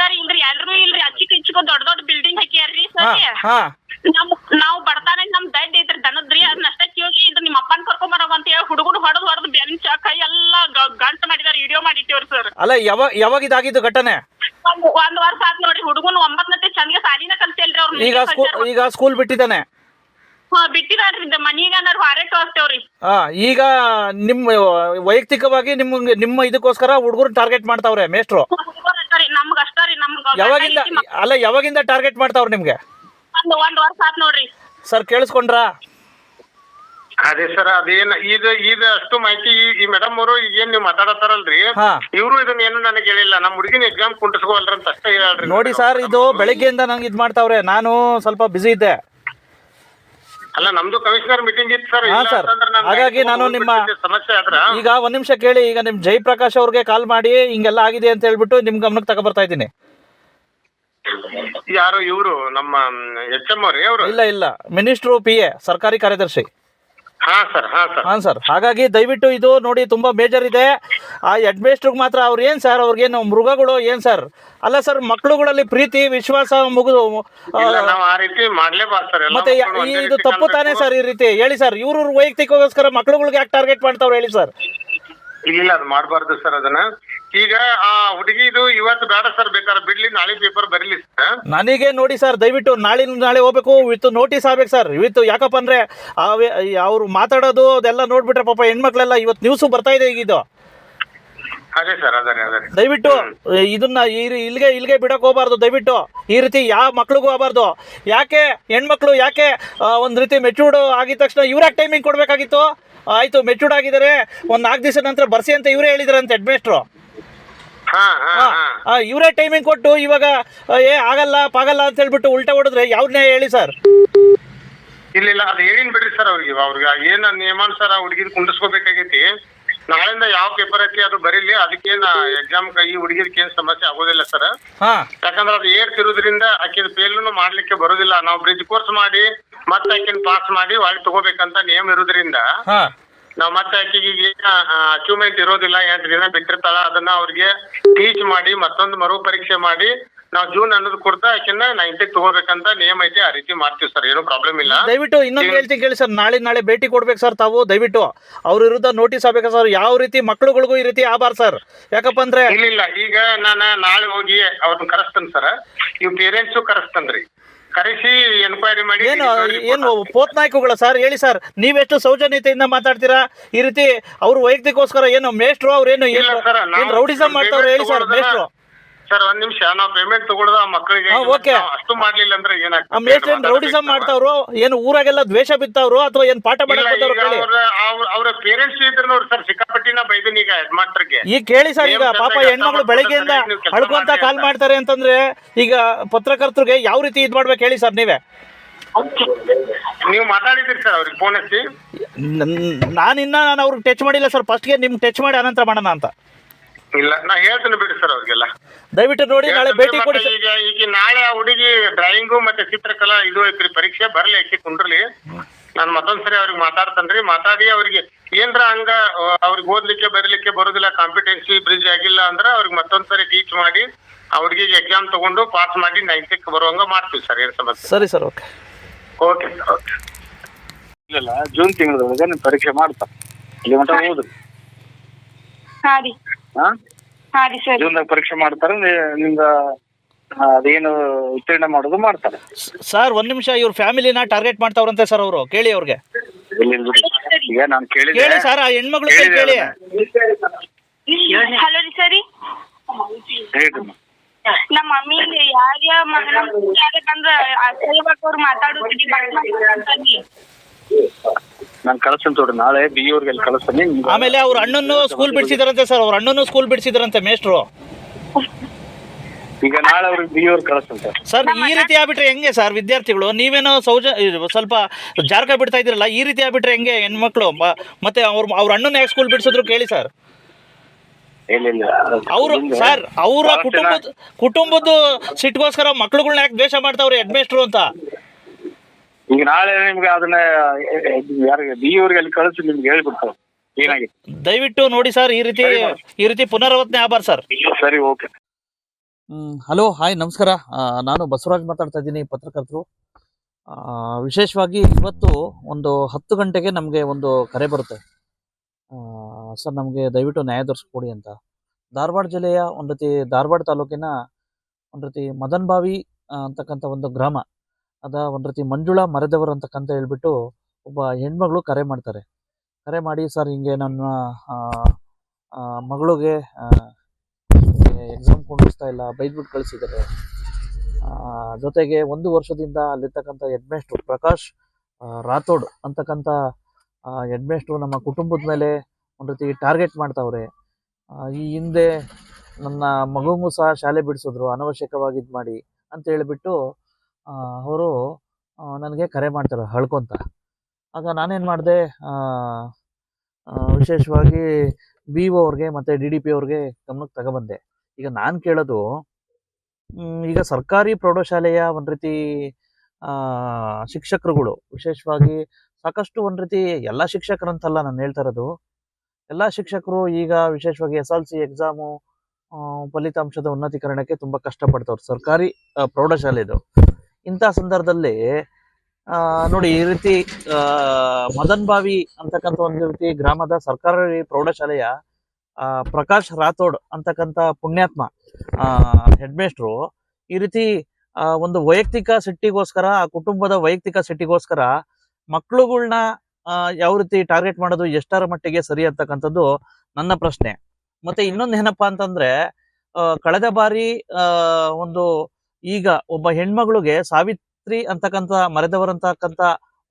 ಅಟ್ಟಾರಿ ಇಲ್ರಿ ಎಲ್ರು ಇಲ್ರಿ. ಅಚ್ಚಿಕ್ ಇಚ್ಚಿಕ ದೊಡ್ಡ ದೊಡ್ಡ ಬಿಲ್ಡಿಂಗ್ ಹಾಕ್ಯಾರ್ರಿ ಸರಿ ಸರ್ ಹಾ ನಮ್ ನಾವ್ ಬಡತಾನೆ ನಮ್ ದಡ್ ಐತ್ರಿ ದನದ್ರಿ. ಅದನ್ನ ಅಷ್ಟೇ ಕೇಳಿ ಇದು ನಿಮ್ಮ ಅಪ್ಪನ್ ಕರ್ಕೊಂಡ್ ಬರೋ ಅಂತ ಹೇಳಿ ಹುಡುಗನ್ ಹೊಡೆದ್ ಹೊಡೆದ್ ಬೆಂಚ ಕೈ ಎಲ್ಲಾ ಗಂಟ್ ಮಾಡಿದಾರ ವಿಡಿಯೋ ಮಾಡಿಟ್ಟಿವ್ರಿ ಸರ್ ಅಲ್ಲ ಯಾವಾಗ ಯಾವಾಗ ಇದಾಗಿದ್ದು ಘಟನೆ? ಒಂದ್ ವರ್ಷ ಆತ್ ನೋಡ್ರಿ ಹುಡುಗನ್ ಒಂಬತ್ತನೇ ಚಂದ್ಗೆ ಸಾಲಿನ ಕಲ್ತಿಲ್ರಿ ಅವ್ರ ಈಗ ಸ್ಕೂಲ್ ಈಗ ಸ್ಕೂಲ್ ಬಿಟ್ಟಿದ್ದಾನೆ. ಬಿಟ್ಟಿದಾರ್ರಿ ಮನೀಗ ನಾವ್ ಹಾರೇ ಕಳಿಸ್ತೇವ್ರಿ ಹಾ ಈಗ ನಿಮ್ಮ ವೈಯಕ್ತಿಕವಾಗಿ ನಿಮ್ಮ ನಿಮ್ಮ ಇದಕ್ಕೋಸ್ಕರ ಹುಡುಗರು ಟಾರ್ಗೆಟ್ ಮಾಡ್ತಾವ್ರೆ ಮೇಷ್ಟ್ರು? ನಮ್ಗ ಅಷ್ಟ ರೀ ನಮ್ಗ ಯಾವಾಗಿಂದ ಅಲ್ಲ ಯಾವಾಗಿಂದ ಟಾರ್ಗೆಟ್ ಮಾಡ್ತಾವ್ರೆ ನಿಮ್ಗೆ? ಒಂದ್ ಒಂದ್ ವರ್ಷ ಆತ್ ನೋಡ್ರಿ. ಸರ್ ಕೇಳಿಸ್ಕೊಂಡ್ರ? ಅದೇ ಸರ್ ಅದೇನ್ ಇದು ಇದು ಅಷ್ಟು ಮಾಹಿತಿ ಈ- ಈ ಮೇಡಮ್ ಅವರು ಈಗ ಏನ್ ನೀವು ಮಾತಾಡತ್ತಾರಲ್ರಿ? ಹಾ. ಇವರು ಇದನ್ನ ಏನು ನನಗೆ ಹೇಳಿಲ್ಲ. ನಮ್ಮ ಹುಡುಗಿನ ಎಕ್ಸಾಮ್ ಕುಂಟಿಸ್ಕೋಲ್ರಿ ಅಂತ ಅಷ್ಟೇ ಹೇಳ್ರಿ ನೋಡಿ ಸರ್ ಇದು ಬೆಳಿಗ್ಗೆಯಿಂದ ನಂಗೆ ಇದು ಮಾಡ್ತಾವ್ರೆ. ನಾನು ಸ್ವಲ್ಪ ಬಿಸಿ ಇದ್ದೆ. ಅಲ್ಲ ನಮ್ದು ಕಮಿಷನರ್ ಮೀಟಿಂಗ್ ಇತ್ತು ಸರ್ ಹಾ, sir. ಹಾಗಾಗಿ ನಾನು ನಿಮ್ಮ- ಸಮಸ್ಯೆ ಆದ್ರ. ಈಗ ಒಂದ್ ನಿಮಿಷ ಕೇಳಿ ಈಗ ನಿಮ್ ಜಯಪ್ರಕಾಶ್ ಅವ್ರಿಗೆ ಕಾಲ್ ಮಾಡಿ ಹಿಂಗೆಲ್ಲ ಆಗಿದೆ ಅಂತ ಹೇಳ್ಬಿಟ್ಟು ನಿಮ್ ಗಮನಕ್ಕೆ ತಗೊಬರ್ತಾ ಇದ್ದೀನಿ. ಯಾರು ಇವರು? ನಮ್ಮ ಎಚ್ ಎಂ ಅವ್ರಿ ಅವರು ಇಲ್ಲ ಇಲ್ಲ. ಮಿನಿಸ್ಟ್ರು ಪಿ ಎ ಸರ್ಕಾರಿ ಕಾರ್ಯದರ್ಶಿ. ಹಾ ಸರ್ ಹಾ ಸರ್. ಹಾಂ ಸರ್ ಹಾಗಾಗಿ ದಯವಿಟ್ಟು ಇದು ನೋಡಿ ತುಂಬಾ ಮೇಜರ್ ಇದೆ. ಆ ಹೆಡ್ಮೇಸ್ಟ್ರಿಗೆ ಮಾತ್ರ ಅವ್ರು ಏನು ಸರ್ ಅವ್ರಿಗೇನು ಮೃಗಗಳು ಏನು ಸರ್? ಅಲ್ಲ ಸರ್ ಮಕ್ಕಳುಗಳಲ್ಲಿ ಪ್ರೀತಿ ವಿಶ್ವಾಸ ಮುಗಿದು ಇಲ್ಲ ನಾವು ಆ ರೀತಿ ಮಾಡ್ಲೇಬಾರ್ದು ಸರ್. ಎಲ್ಲ ಮತ್ತೆ ಯ- ಮಕ್ಕಳು ಈ ಒಂದೇ ಇದು ರೀತಿ ತಪ್ಪು ತಾನೇ ಸರ್ ಈ ರೀತಿ. ಹೇಳಿ ಸರ್ ಇವ್ರ ವೈಯಕ್ತಿಕಗೋಸ್ಕರ ಮಕ್ಕಳುಗಳಿಗೆ ಯಾಕೆ ಟಾರ್ಗೆಟ್ ಮಾಡ್ತಾವ್ರು ಹೇಳಿ ಸರ್? ಇಲ್ಲ, ಅದು ಮಾಡಬಾರ್ದು ಸರ್ ಅದನ್ನ. ಈಗ ಆ ಹುಡುಗಿದು ಇವತ್ತು ಬೇಡ ಸರ್, ಬೇಕಾದ್ರೆ ಬಿಡ್ಲಿ, ನಾಳೆ ಪೇಪರ್ ಬರೀಲಿ ಸರ್. ನನಗೆ ನೋಡಿ ಸರ್, ದಯವಿಟ್ಟು ನಾಳೆ ನಾಳೆ ಹೋಗ್ಬೇಕು ವಿತ್ ನೋಟಿಸ್ ಆಗ್ಬೇಕು ಸರ್. ವಿತ್ ಯಾಕಪ್ಪ ಅಂದ್ರೆ ಅವ್ರು ಮಾತಾಡೋದು ಅದೆಲ್ಲ ನೋಡ್ಬಿಟ್ರೆ ಪಾಪ ಹೆಣ್ಮಕ್ಳೆಲ್ಲ ಇವತ್ತು ನ್ಯೂಸ್ ಬರ್ತಾ ಇದೆ ಈಗ ಇದು. ಅದೇ ಸರ್ ಅದೇ ಅದೇ ದಯವಿಟ್ಟು ಇದನ್ನ ಈ ರೀ- ಇಲ್ಲಿಗೆ ಇಲ್ಲಿಗೆ ಬಿಡಕ್ ಹೋಗಬಾರ್ದು ದಯವಿಟ್ಟು. ಈ ರೀತಿ ಯಾವ ಮಕ್ಳಿಗೂ ಹೋಗಬಾರ್ದು. ಯಾಕೆ ಹೆಣ್ಮಕ್ಳು ಯಾಕೆ ಒಂದು ರೀತಿ ಮೆಚೂರ್ಡ್ ಆಗಿದ ತಕ್ಷಣ ಇವ್ರ್ಯಾಕೆ ಟೈಮಿಂಗ್ ಕೊಡ್ಬೇಕಾಗಿತ್ತು? ಆಯ್ತು ಮೆಚೂರ್ಡ್ ಆಗಿದ್ದಾರೆ ಒಂದ್ ನಾಲ್ಕು ದಿವಸ ನಂತರ ಬರ್ಸಿ ಅಂತ ಇವ್ರೇ ಹೇಳಿದ್ರಂತೆ ಹೆಡ್ಮೇಸ್ಟ್ರು ಹಾ ಹಾ ಹಾ. ಇವರೇ ಟೈಮಿಂಗ್ ಕೊಟ್ಟು ಇವಾಗ ಆ, ಏ ಆಗಲ್ಲ ಪಾಗಲ್ಲ ಅಂತ ಹೇಳ್ಬಿಟ್ಟು ಉಲ್ಟಾ ಹೊಡೆದ್ರೆ ಯಾವ್ದನ್ನೇ ಹೇಳಿ ಸರ್? ಇಲ್ಲ ಇಲ್ಲ ಅದು ಹೇಳಿನ್ ಬಿಡ್ರಿ ಸರ್ ಅವ್ರಿಗೆ. ಅವ್ರಿಗೆ ಏನ ನಿಯಮಾನುಸಾರ ಹುಡುಗಿ ಕುಂಡಿಸ್ಕೋಬೇಕಾಗೈತಿ ನಾಳೆಯಿಂದ ಯಾವ ಪೇಪರ್ ಐತಿ ಅದು ಬರೀಲಿ ಅದಕ್ಕೇನ್ ಎಕ್ಸಾಮ್ ಈ ಹುಡುಗಿದಕ್ಕೆ ಏನ್ ಸಮಸ್ಯೆ ಆಗೋದಿಲ್ಲ ಸರ್ ಹಾ. ಯಾಕಂದ್ರೆ ಅದು ಏರ್ತಿರೋದ್ರಿಂದ ಆಕಿನ ಫೇಲ್ನು ಮಾಡ್ಲಿಕ್ಕೆ ಬರೋದಿಲ್ಲ. ನಾವು ಬ್ರಿಡ್ಜ್ ಕೋರ್ಸ್ ಮಾಡಿ ಮತ್ತೆ ಆಕಿನ ಪಾಸ್ ಮಾಡಿ ಒಳಗೆ ತಗೋಬೇಕಂತ ನಿಯಮ ಇರೋದ್ರಿಂದ ಹಾ. ನಾವ್ ಮತ್ತೆ ಆಕಿಗೆ ಏನ ಅಚೀವ್ಮೆಂಟ್ ಇರೋದಿಲ್ಲ ಎಂಟು ದಿನ ಬಿಟ್ಟಿರ್ತಾಳ ಅದನ್ನ ಅವ್ರಿಗೆ ಟೀಚ್ ಮಾಡಿ ಮತ್ತೊಂದು ಮರು ಪರೀಕ್ಷೆ ಮಾಡಿ ನಾವು ಜೂನ್ ಅನ್ನೋದು ಕೊಡ್ತಾ ಆಕೆನ ನಾ ಇಂಟೆಕ್ ತಗೋಬೇಕಂತ ನಿಯಮ ಐತೆ ಆ ರೀತಿ ಮಾಡ್ತೀವಿ ಸರ್ ಏನು ಪ್ರಾಬ್ಲಮ್ ಇಲ್ಲ. ದಯವಿಟ್ಟು ಇನ್ನೊಂದು ಹೇಳ್ತೀನಿ ಕೇಳಿ ಸರ್ ನಾಳೆ ನಾಳೆ ಭೇಟಿ ಕೊಡ್ಬೇಕು ಸರ್ ತಾವು ದಯವಿಟ್ಟು. ಅವ್ರ ವಿರುದ್ಧ ನೋಟಿಸ್ ಆಗ್ಬೇಕು ಸರ್ ಯಾವ ರೀತಿ ಮಕ್ಳುಗಳಿಗೂ ಈ ರೀತಿ ಆಬಾರ್ ಸರ್? ಯಾಕಪ್ಪ ಅಂದ್ರೆ ಇಲ್ಲ ಇಲ್ಲ ಈಗ ನಾನು ನಾಳೆ ಹೋಗಿ ಅವ್ರನ್ನ ಕರೆಸ್ತೇನೆ ಸರ್. ಇವ್ ಪೇರೆಂಟ್ಸು ಕರೆಸ್ತೇನ್ರಿ ಕರೆಸಿ ಎನ್ಕ್ವೈರಿ ಮಾಡಿ ಏನು ಏನು ಪೋತ್ ನಾಯ್ಕುಗಳ ಸರ್ ಹೇಳಿ ಸರ್ ನೀವೆಷ್ಟು ಸೌಜನ್ಯತೆಯಿಂದ ಮಾತಾಡ್ತೀರಾ? ಈ ರೀತಿ ಅವ್ರ ವೈಯಕ್ತಿಕೋಸ್ಕರ ಏನು ಮೇಷ್ಟ್ರು ಅವ್ರೇನು ಏನು ರೌಡಿಸಮ್ ಮಾಡ್ತಾವ್ರೆ ಹೇಳಿ ಸರ್ ಮೇಷ್ಟ್ರು. ಸರ್ ಒಂದ್ ನಿಮಿಷ. ನಾವು ಪೇಮೆಂಟ್ ತಗೊಳ್ದ ಆ ಮಕ್ಕಳಿಗೆ ಹಾ, okay. ನಾವು ಅಷ್ಟು ಮಾಡ್ಲಿಲ್ಲ ಅಂದ್ರೆ ಆ ಏನಾಗ್ತದೆ ಮೇಷ್ಟ್ರು ಏನು ರೌಡಿಸಮ್ ಮಾಡ್ತಾವ್ರು? ಏನು ಊರಾಗೆಲ್ಲ ದ್ವೇಷ ಬಿತ್ತಾವ್ರು ಅಥವಾ ಏನ್ ಪಾಠ ಮಾಡಕ್ ಬಂದವ್ರು ಕೇಳಿ. ಅವ್ರ ಪೇರೆಂಟ್ಸ್ ಇದ್ರು ಸರ್ ಸಿಕ್ಕಾಪಟ್ಟಿನ ಬೈದಿನಿ ಈಗ ಹೆಡ್ ಮಾಸ್ಟರ್ಗೆ ಈಗ ಕೇಳಿ ಸರ್ ಈಗ ಪಾಪ ಹೆಣ್ಮಕ್ಳು ಬೆಳಗ್ಗೆಯಿಂದ ಅಳ್ಕೊಂತ ಕಾಲ್ ಮಾಡ್ತಾರೆ ಅಂತಂದ್ರೆ ಈಗ ಪತ್ರಕರ್ತರಿಗೆ ಯಾವ ರೀತಿ ಇದ್ ಮಾಡ್ಬೇಕು ಹೇಳಿ ಸರ್ ನೀವೇ? ನೀವು ಮಾತಾಡಿದ್ರಿ ಸರ್ ಅವ್ರಿಗೆ ಫೋನ್ ಹಚ್ಚಿ. ನಾನಿನ್ನ ನಾನು ಅವ್ರಿಗೆ ಟಚ್ ಮಾಡಿಲ್ಲ ಸರ್. ಫಸ್ಟ್ಗೆ ನಿಮ್ಗೆ ಟಚ್ ಮಾಡಿ ಅನಂತರ ಮಾಡೋಣ ಅಂತ. ಇಲ್ಲ ನಾ ಹೇಳ್ತೀನಿ ಬಿಡಿ ಸರ್ ಅವ್ರಿಗೆಲ್ಲ. ದಯವಿಟ್ಟು ನೋಡಿ ನಾಳೆ ಭೇಟಿ ಕೊಡಿ ಈಗ ಈಗ ನಾಳೆ ಆ ಹುಡುಗಿ ಡ್ರಾಯಿಂಗು ಮತ್ತೆ ಚಿತ್ರಕಲಾ ಇದು ಐತ್ರಿ ಪರೀಕ್ಷೆ ಬರ್ಲಿ ಆಕಿ ಕುಂಡ್ರಲಿ. ನಾನು ಮತ್ತೊಂದ್ಸರಿ ಅವ್ರಿಗೆ ಮಾತಾಡ್ತೇನ್ರಿ. ಮಾತಾಡಿ ಅವ್ರಿಗೆ ಏನ್ರ ಹಂಗ ಅವ್ರಿಗೆ ಓದ್ಲಿಕ್ಕೆ ಬರೀಲಿಕ್ಕೆ ಬರೋದಿಲ್ಲ ಕಾಂಪಿಟೆನ್ಸಿ ಬ್ರಿಡ್ಜ್ ಆಗಿಲ್ಲ ಅಂದ್ರ ಅವ್ರಿಗೆ ಮತ್ತೊಂದ್ಸರಿ ಟೀಚ್ ಮಾಡಿ ಅವ್ರಿಗೆ ಎಕ್ಸಾಮ್ ತಗೊಂಡು ಪಾಸ್ ಮಾಡಿ ನೈನ್ತಿಕ್ ಬರುವಂಗ ಮಾಡ್ತೀವಿ ಸರ್ ಏನ್ ಸಮಸ್ಯೆ ಸರಿ ಸರ್ ಓಕೆ. Okay okay. ಇಲ್ಲ ಜೂನ್ ತಿಂಗಳೊಳಗೆ ನೀವು ಪರೀಕ್ಷೆ ಮಾಡ್ತಾರೆ ಇಲ್ಲಿ ಮಟ್ಟ ಹೌದು ಹಾ ರೀ. ಹಾ? ಹಾ ರೀ ಸರಿ. ಜೂನ್ದಾಗ ಪರೀಕ್ಷೆ ಮಾಡ್ತಾರೆ ನಿಮ್ಗ ಅದೇನು ಉತ್ತೀರ್ಣ ಮಾಡೋದು ಮಾಡ್ತಾರೆ. ಸರ್ ಒಂದ್ ನಿಮಿಷ ಇವ್ರ ಫ್ಯಾಮಿಲಿನ ಟಾರ್ಗೆಟ್ ಮಾಡ್ತಾವ್ರಂತೆ ಸರ್ ಅವರು. ಕೇಳಿ ಅವ್ರಿಗೆ. ಇಲ್ಲಿ ಈಗ ನಾನು ಕೇಳಿದೆ. ಕೇಳಿ ಸರ್ ಆ ಹೆಣ್ಮಗಳು ಕೈ ಕೇಳಿ. ಹಲೋ ರೀ ಸರಿ. ಹೇಳ್ರಿ ನಮ್ಮ ಮಮ್ಮಿ ಯಾರ್ಯ ನಮ್ಮ ಯಾರೇ ಬಂದ್ರ ಅವ್ರು ಮಾತಾಡೋದ್ರಿ ನಾನು ಕಳಿಸ್ತೀನಿ ತೋಡ್ರಿ ನಾಳೆ ಬಿ ಅವ್ರಿಗೆ ಅಲ್ಲಿ ಕಳಿಸ್ತೀನಿ. ನಿಮ್ಗೆ- ಆಮೇಲೆ ಅವ್ರ ಅಣ್ಣನ್ನು ಸ್ಕೂಲ್ ಬಿಡಿಸಿದಾರಂತೆ ಸರ್ ಅವ್ರ ಅಣ್ಣನ್ನು ಸ್ಕೂಲ್ ಬಿಡಿಸಿದಾರಂತೆ ಮೇಸ್ಟ್ರು ಈಗ ನಾಳೆ ಅವ್ರಿಗೆ ಬಿ ಅವ್ರಿಗೆ ಕಳಿಸ್ತೀನಿ ಸರ್. ಸರ್ ಈ ರೀತಿ ಆಗ್ಬಿಟ್ರೆ ಹೆಂಗೆ ಸರ್ ವಿದ್ಯಾರ್ಥಿಗಳು? ನೀವೇನೋ ಸೌಜ ಇದು ಸ್ವಲ್ಪ ಜಾರ್ಕ ಬಿಡ್ತಾ ಇದ್ರಲ್ಲ ಈ ರೀತಿ ಆಗ್ಬಿಟ್ರೆ ಹೆಂಗೆ ಹೆಣ್ಮಕ್ಳು? ಮ- ಮತ್ತೆ ಅವ್ರ ಅವ್ರ ಅಣ್ಣನ ಯಾಕೆ ಸ್ಕೂಲ್ ಬಿಡಿಸಿದ್ರು ಕೇಳಿ ಸರ್ ಇಲ್ಲ ಇಲ್ಲ. ಅವರು ಹಿಂದೆ ಸರ್ ಅವರ ಬಹಳಷ್ಟು ಕುಟುಂಬದ ಜನ- ಕುಟುಂಬದ ಸಿಟ್ಗೋಸ್ಕರ ಮಕ್ಳುಗಳ್ನ ಯಾಕೆ ದ್ವೇಷ ಮಾಡ್ತಾವ್ರೆ ಹೆಡ್ ಮೇಸ್ಟ್ರು ಅಂತ? ಈಗ ನಾಳೆ ನಿಮ್ಗೆ ಅದನ್ನ ಯಾರಿಗೆ ಬಿ ಅವ್ರಿಗೆ ಅಲ್ಲಿ ಕಳಿಸಿ ನಿಮ್ಗೆ ಹೇಳ್ಬಿಡ್ತಾರೆ. ಏನಾಗಿದೆ? ದಯವಿಟ್ಟು ನೋಡಿ ಸರ್ ಈ ರೀತಿ ಈ ರೀತಿ ಪುನರಾವರ್ತನೆ ಆಭಾರ ಸರ್. ಸರಿ ಓಕೆ. ಹಲೋ ಹಾಯ್ ನಮಸ್ಕಾರ. ನಾನು ಬಸವರಾಜ್ ಮಾತಾಡ್ತಾ ಇದ್ದೀನಿ ಪತ್ರಕರ್ತರು. ಆ, ವಿಶೇಷವಾಗಿ ಇವತ್ತು ಒಂದು ಹತ್ತು ಗಂಟೆಗೆ ನಮಗೆ ಒಂದು ಕರೆ ಬರುತ್ತೆ. ಆ, ಸರ್ ನಮಗೆ ದಯವಿಟ್ಟು ನ್ಯಾಯ ದೊರಕಿಸ್ಕೊಡಿ ಅಂತ. ಧಾರವಾಡ ಜಿಲ್ಲೆಯ ಒಂದು ರೀತಿ ಧಾರವಾಡ ತಾಲೂಕಿನ ಒಂದು ರೀತಿ ಮದನ್ ಬಾವಿ ಆ, ಅಂತಕ್ಕಂಥ ಒಂದು ಗ್ರಾಮ. ಅದ ಒಂದು ರೀತಿ ಮಂಜುಳಾ ಮರೆದವರು ಅಂತಕ್ಕಂತ ಹೇಳ್ಬಿಟ್ಟು ಒಬ್ಬ ಹೆಣ್ಮಗಳು ಕರೆ ಮಾಡ್ತಾರೆ. ಕರೆ ಮಾಡಿ, ಸರ್, ಹಿಂಗೆ ನನ್ನ ಮಗಳಿಗೆ ಎಕ್ಸಾಮ್ ಕೊಂಡಿಸ್ತಾ ಇಲ್ಲ, ಬೈದ್ಬಿಟ್ಟು ಕಳಿಸಿದ್ದಾರೆ. ಜೊತೆಗೆ ಒಂದು ವರ್ಷದಿಂದ ಅಲ್ಲಿರ್ತಕ್ಕಂಥ ಹೆಡ್ಮೇಸ್ಟ್ರು ಪ್ರಕಾಶ್ ರಾಥೋಡ್ ಅಂತಕ್ಕಂಥ ಹೆಡ್ಮೇಸ್ಟ್ರು ನಮ್ಮ ಕುಟುಂಬದ ಮೇಲೆ ಒಂದು ರೀತಿ ಟಾರ್ಗೆಟ್ ಮಾಡ್ತಾವ್ರೆ. ಈ ಹಿಂದೆ ನನ್ನ ಮಗುಗೂ ಸಹ ಶಾಲೆ ಬಿಡಿಸಿದ್ರು, ಅನವಶ್ಯಕವಾಗಿ ಇದು ಮಾಡಿ ಅಂತ ಹೇಳಿಬಿಟ್ಟು ಅವರು ನನಗೆ ಕರೆ ಮಾಡ್ತಾರೆ, ಹಳ್ಕೊಂತ. ಆಗ ನಾನೇನು ಮಾಡಿದೆ ವಿಶೇಷವಾಗಿ ಬಿ ಒ ಅವ್ರಿಗೆ ಮತ್ತು ಡಿ ಡಿ ಪಿ ಅವ್ರಿಗೆ ಗಮನಕ್ಕೆ ತಗೊಬಂದೆ. ಈಗ ನಾನು ಕೇಳೋದು ಈಗ ಸರ್ಕಾರಿ ಪ್ರೌಢಶಾಲೆಯ ಒಂದು ರೀತಿ ಶಿಕ್ಷಕರುಗಳು, ವಿಶೇಷವಾಗಿ ಸಾಕಷ್ಟು ಒಂದು ರೀತಿ ಎಲ್ಲ ಶಿಕ್ಷಕರಂತಲ್ಲ ನಾನು ಹೇಳ್ತಾ ಇರೋದು. ಎಲ್ಲ ಶಿಕ್ಷಕರು ಈಗ ವಿಶೇಷವಾಗಿ ಎಸ್ ಎಲ್ ಸಿ ಎಕ್ಸಾಮು ಫಲಿತಾಂಶದ ಉನ್ನತೀಕರಣಕ್ಕೆ ತುಂಬ ಕಷ್ಟಪಡ್ತವ್ರು. ಸರ್ಕಾರಿ ಪ್ರೌಢಶಾಲೆದು. ಇಂಥ ಸಂದರ್ಭದಲ್ಲಿ ನೋಡಿ ಈ ರೀತಿ ಮದನ್ ಬಾವಿ ಅಂತಕ್ಕಂಥ ಒಂದು ರೀತಿ ಗ್ರಾಮದ ಸರ್ಕಾರಿ ಪ್ರೌಢಶಾಲೆಯ ಆ, ಪ್ರಕಾಶ್ ರಾಥೋಡ್ ಅಂತಕ್ಕಂಥ ಪುಣ್ಯಾತ್ಮ ಹೆಡ್ ಮೇಸ್ಟ್ರು ಈ ರೀತಿ ಒಂದು ವೈಯಕ್ತಿಕ ಸಿಟ್ಟಿಗೋಸ್ಕರ ಆ ಕುಟುಂಬದ ವೈಯಕ್ತಿಕ ಸಿಟ್ಟಿಗೋಸ್ಕರ ಮಕ್ಳುಗಳ್ನ ಯಾವ ರೀತಿ ಟಾರ್ಗೆಟ್ ಮಾಡೋದು ಎಷ್ಟರ ಮಟ್ಟಿಗೆ ಸರಿ ಅಂತಕ್ಕಂಥದ್ದು ನನ್ನ ಪ್ರಶ್ನೆ. ಮತ್ತೆ ಇನ್ನೊಂದು ಏನಪ್ಪಾ ಅಂತಂದ್ರೆ ಕಳೆದ ಬಾರಿ ಒಂದು ಈಗ ಒಬ್ಬ ಹೆಣ್ಮಗಳಿಗೆ ಸಾವಿತ್ರಿ ಅಂತಕ್ಕಂಥ, ಮರೆದವರಂತಕ್ಕಂಥ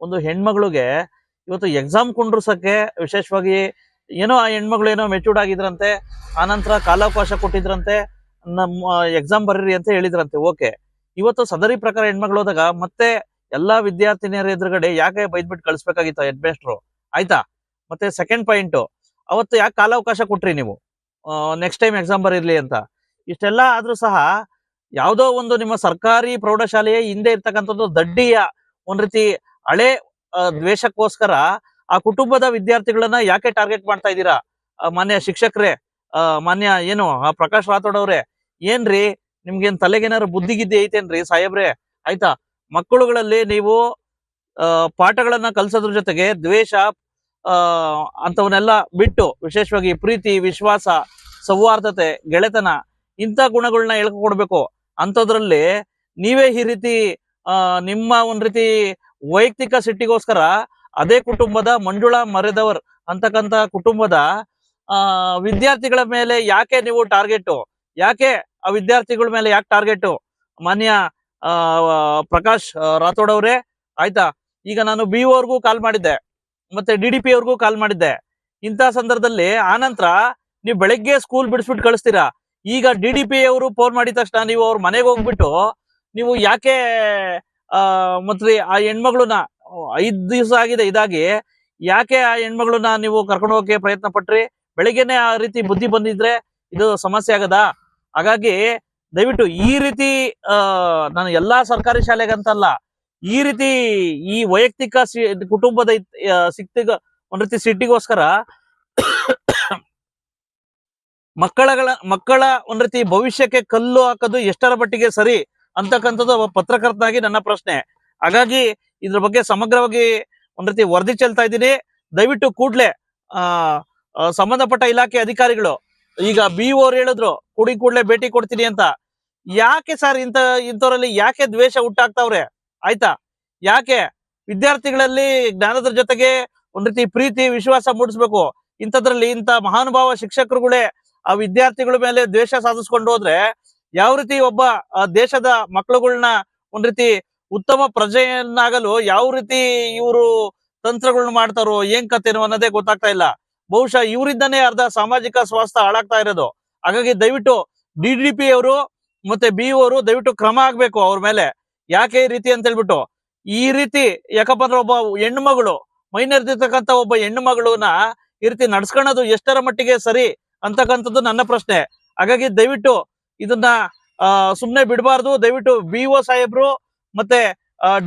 ಒಂದು ಹೆಣ್ಮಗಳಿಗೆ ಇವತ್ತು ಎಕ್ಸಾಮ್ ಕುಂಡ್ರಸಕ್ಕೆ ವಿಶೇಷವಾಗಿ ಏನೋ ಆ ಹೆಣ್ಮಗಳು ಏನೋ ಮೆಚೂರ್ಡ್ ಆಗಿದ್ರಂತೆ ಆನಂತರ ಕಾಲಾವಕಾಶ ಕೊಟ್ಟಿದ್ರಂತೆ ನಮ್ಮ ಎಕ್ಸಾಮ್ ಬರೀರಿ ಅಂತ ಹೇಳಿದ್ರಂತೆ ಓಕೆ ಇವತ್ತು ಸದರಿ ಪ್ರಕಾರ ಹೆಣ್ಮಗಳು ಹೋದಾಗ ಮತ್ತೆ ಎಲ್ಲಾ ವಿದ್ಯಾರ್ಥಿನಿಯರ ಎದುರುಗಡೆ ಯಾಕೆ ಬೈದ್ಬಿಟ್ಟು ಕಳಿಸ್ಬೇಕಾಗಿತ್ತು ಹೆಡ್ ಮೇಸ್ಟ್ರು ಆಯ್ತಾ? ಮತ್ತೆ ಸೆಕೆಂಡ್ ಪಾಯಿಂಟ್ ಅವತ್ತು ಯಾಕೆ ಕಾಲಾವಕಾಶ ಕೊಟ್ರಿ ನೀವು? ನೆಕ್ಸ್ಟ್ ಟೈಮ್ ಎಕ್ಸಾಮ್ ಬರೀರ್ಲಿ ಅಂತ. ಇಷ್ಟೆಲ್ಲ ಆದ್ರೂ ಸಹ ಯಾವುದೋ ಒಂದು ನಿಮ್ಮ ಸರ್ಕಾರಿ ಪ್ರೌಢಶಾಲೆಯ ಹಿಂದೆ ಇರ್ತಕ್ಕಂಥದ್ದು ದಡ್ಡಿಯ ಒಂದ್ ರೀತಿ ಹಳೆ ದ್ವೇಷಕ್ಕೋಸ್ಕರ ಆ ಕುಟುಂಬದ ವಿದ್ಯಾರ್ಥಿಗಳನ್ನ ಯಾಕೆ ಟಾರ್ಗೆಟ್ ಮಾಡ್ತಾ ಇದ್ದೀರಾ? ಮಾನ್ಯ ಶಿಕ್ಷಕರೇ ಮಾನ್ಯ ಏನು ಆ ಪ್ರಕಾಶ್ ರಾಥೋಡ್ ಅವ್ರೆ ಏನ್ರಿ? ನಿಮ್ಗೇನ್ ತಲೆಗೇನಾರು ಬುದ್ಧಿ ಗಿದ್ದಿ ಐತೇನ್ರಿ ಸಾಹೇಬ್ರೆ? ಆಯ್ತಾ? ಮಕ್ಕಳುಗಳಲ್ಲಿ ನೀವು ಪಾಠಗಳನ್ನ ಕಲ್ಸೋದ್ರ ಜೊತೆಗೆ ದ್ವೇಷ ಆ ಅಂತವನ್ನೆಲ್ಲ ಬಿಟ್ಟು ವಿಶೇಷವಾಗಿ ಪ್ರೀತಿ ವಿಶ್ವಾಸ ಸೌಹಾರ್ದತೆ ಗೆಳೆತನ ಇಂಥ ಗುಣಗಳನ್ನ ಹೇಳ್ಕೊಡ್ಬೇಕು ಅಂಥದ್ರಲ್ಲಿ ನೀವೇ ಈ ರೀತಿ ನಿಮ್ಮ ಒಂದ್ ರೀತಿ ವೈಯಕ್ತಿಕ ಸಿಟ್ಟಿಗೋಸ್ಕರ ಅದೇ ಕುಟುಂಬದ ಮಂಜುಳಾ ಮರೆದವರ್ ಅಂತಕ್ಕಂಥ ಕುಟುಂಬದ, ಆ, ವಿದ್ಯಾರ್ಥಿಗಳ ಮೇಲೆ ಯಾಕೆ ನೀವು ಟಾರ್ಗೆಟ್ ಯಾಕೆ ಆ ವಿದ್ಯಾರ್ಥಿಗಳ ಮೇಲೆ ಯಾಕೆ ಟಾರ್ಗೆಟ್ ಮಾನ್ಯ ಪ್ರಕಾಶ್ ರಾಥೋಡ್ ಅವರೇ, ಆಯ್ತಾ? ಈಗ ನಾನು ಬಿ ಅವ್ರಿಗೂ ಕಾಲ್ ಮಾಡಿದ್ದೆ, ಮತ್ತೆ ಡಿ ಡಿ ಪಿ ಅವ್ರಿಗೂ ಕಾಲ್ ಮಾಡಿದ್ದೆ. ಇಂತಹ ಸಂದರ್ಭದಲ್ಲಿ ಆನಂತರ ನೀವು ಬೆಳಗ್ಗೆ ಸ್ಕೂಲ್ ಬಿಡಿಸ್ಬಿಟ್ಟು ಕಳಿಸ್ತೀರಾ? ಈಗ ಡಿ ಡಿ ಪಿ ಅವರು ಫೋನ್ ಮಾಡಿದ ತಕ್ಷಣ ನೀವು ಅವ್ರ ಮನೆಗೆ ಹೋಗ್ಬಿಟ್ಟು ನೀವು ಯಾಕೆ, ಆ, ಮತ್ತೆ ಆ ಹೆಣ್ಮಗಳನ್ನ ಐದ್ ದಿವಸ ಆಗಿದೆ ಇದಾಗಿ, ಯಾಕೆ ಆ ಹೆಣ್ಮಗಳನ್ನ ನೀವು ಕರ್ಕೊಂಡು ಹೋಗಕ್ಕೆ ಪ್ರಯತ್ನ ಪಟ್ರಿ? ಬೆಳಿಗ್ಗೆನೆ ಆ ರೀತಿ ಬುದ್ಧಿ ಬಂದಿದ್ರೆ ಇದು ಸಮಸ್ಯೆ ಆಗದ? ಹಾಗಾಗಿ ದಯವಿಟ್ಟು ಈ ರೀತಿ ನಾನು ಎಲ್ಲಾ ಸರ್ಕಾರಿ ಶಾಲೆಗಂತಲ್ಲ, ಈ ರೀತಿ ಈ ವೈಯಕ್ತಿಕ ಕುಟುಂಬದ ಸಿಕ್ತಿಗ, ಒಂದ್ ರೀತಿ ಸಿಟ್ಟಿಗೋಸ್ಕರ ಮಕ್ಕಳಗಳ, ಮಕ್ಕಳ ಒಂದ್ ರೀತಿ ಭವಿಷ್ಯಕ್ಕೆ ಕಲ್ಲು ಹಾಕೋದು ಎಷ್ಟರ ಮಟ್ಟಿಗೆ ಸರಿ ಅಂತಕ್ಕಂಥದ್ದು ಪತ್ರಕರ್ತನಾಗಿ ನನ್ನ ಪ್ರಶ್ನೆ. ಹಾಗಾಗಿ ಇದ್ರ ಬಗ್ಗೆ ಸಮಗ್ರವಾಗಿ ಒಂದ್ ರೀತಿ ವರದಿ ಚೆಲ್ತಾ ಇದ್ದೀನಿ. ದಯವಿಟ್ಟು ಕೂಡ್ಲೆ, ಆ ಸಂಬಂಧಪಟ್ಟ ಇಲಾಖೆ ಅಧಿಕಾರಿಗಳು, ಈಗ ಬಿ ಅವ್ರು ಹೇಳಿದ್ರು, ಕೂಡಿ ಕೂಡ್ಲೆ ಭೇಟಿ ಕೊಡ್ತೀನಿ ಅಂತ. ಯಾಕೆ ಸರ್ ಇಂತ ಇಂಥವ್ರಲ್ಲಿ ಯಾಕೆ ದ್ವೇಷ ಹುಟ್ಟಾಗ್ತಾವ್ರೆ? ಆಯ್ತಾ? ಯಾಕೆ ವಿದ್ಯಾರ್ಥಿಗಳಲ್ಲಿ ಜ್ಞಾನದ ಜೊತೆಗೆ ಒಂದ್ ರೀತಿ ಪ್ರೀತಿ, ವಿಶ್ವಾಸ ಮೂಡಿಸ್ಬೇಕು? ಇಂಥದ್ರಲ್ಲಿ ಇಂಥ ಮಹಾನುಭಾವ ಶಿಕ್ಷಕರುಗಳೇ ಆ ವಿದ್ಯಾರ್ಥಿಗಳ ಮೇಲೆ ದ್ವೇಷ ಸಾಧಿಸ್ಕೊಂಡು ಹೋದ್ರೆ ಯಾವ ರೀತಿ ಒಬ್ಬ ದೇಶದ ಮಕ್ಕಳುಗಳನ್ನ ಒಂದ್ ರೀತಿ ಉತ್ತಮ ಪ್ರಜೆಯನ್ನಾಗಲು ಯಾವ ರೀತಿ ಇವರು ತಂತ್ರಗಳನ್ನ ಮಾಡ್ತಾರೋ, ಏನ್ ಕತೆನೋ ಅನ್ನೋದೇ ಗೊತ್ತಾಗ್ತಾ ಇಲ್ಲ. ಬಹುಶಃ ಇವರಿಂದನೇ ಅರ್ಧ ಸಾಮಾಜಿಕ ಸ್ವಾಸ್ಥ್ಯ ಹಾಳಾಗ್ತಾ ಇರೋದು. ಹಾಗಾಗಿ ದಯವಿಟ್ಟು ಡಿ ಡಿ ಪಿ ಅವರು ಮತ್ತೆ ಬಿ ಅವರು ದಯವಿಟ್ಟು ಕ್ರಮ ಆಗ್ಬೇಕು ಅವ್ರ ಮೇಲೆ. ಯಾಕೆ ಈ ರೀತಿ ಅಂತ ಹೇಳ್ಬಿಟ್ಟು ಈ ರೀತಿ ಯಾಕಪ್ಪ ಅಂದ್ರೆ ಒಬ್ಬ ಹೆಣ್ಣು ಮಗಳು ಮೈನರ್ದಿರ್ತಕ್ಕಂಥ ಒಬ್ಬ ಹೆಣ್ಣು ಮಗಳನ್ನ ಈ ರೀತಿ ನಡ್ಸ್ಕೊಳ್ಳೋದು ಎಷ್ಟರ ಮಟ್ಟಿಗೆ ಸರಿ ಅಂತಕ್ಕಂಥದ್ದು ನನ್ನ ಪ್ರಶ್ನೆ. ಹಾಗಾಗಿ ದಯವಿಟ್ಟು ಇದನ್ನ ಸುಮ್ಮನೆ ಬಿಡಬಾರ್ದು. ದಯವಿಟ್ಟು ಬಿ ಒ ಸಾಹೇಬ್ರು ಮತ್ತೆ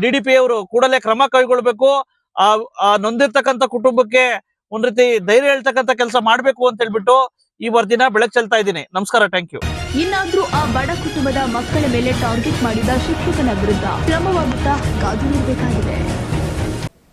ಡಿ ಡಿ ಪಿ ಅವರು ಕೂಡಲೇ ಕ್ರಮ ಕೈಗೊಳ್ಬೇಕು. ಆ ನೊಂದಿರ್ತಕ್ಕಂಥ ಕುಟುಂಬಕ್ಕೆ ಒಂದ್ ರೀತಿ ಧೈರ್ಯ ಹೇಳ್ತಕ್ಕಂಥ ಕೆಲಸ ಮಾಡ್ಬೇಕು ಅಂತ ಹೇಳ್ಬಿಟ್ಟು ಈ ವರ್ದಿನ ಬೆಳಕ್ ಚೆಲ್ತಾ ಇದ್ದೀನಿ. ನಮಸ್ಕಾರ ಥ್ಯಾಂಕ್ ಯು ಇನ್ನಾದ್ರೂ ಆ ಬಡ ಕುಟುಂಬದ ಮಕ್ಕಳ ಮೇಲೆ ಟಾರ್ಗೆಟ್ ಮಾಡಿದ ಶಿಕ್ಷಕನ ವಿರುದ್ಧ ಕ್ರಮವಾಗುತ್ತಾ ಕಾದು ನೋಡಬೇಕಾಗಿದೆ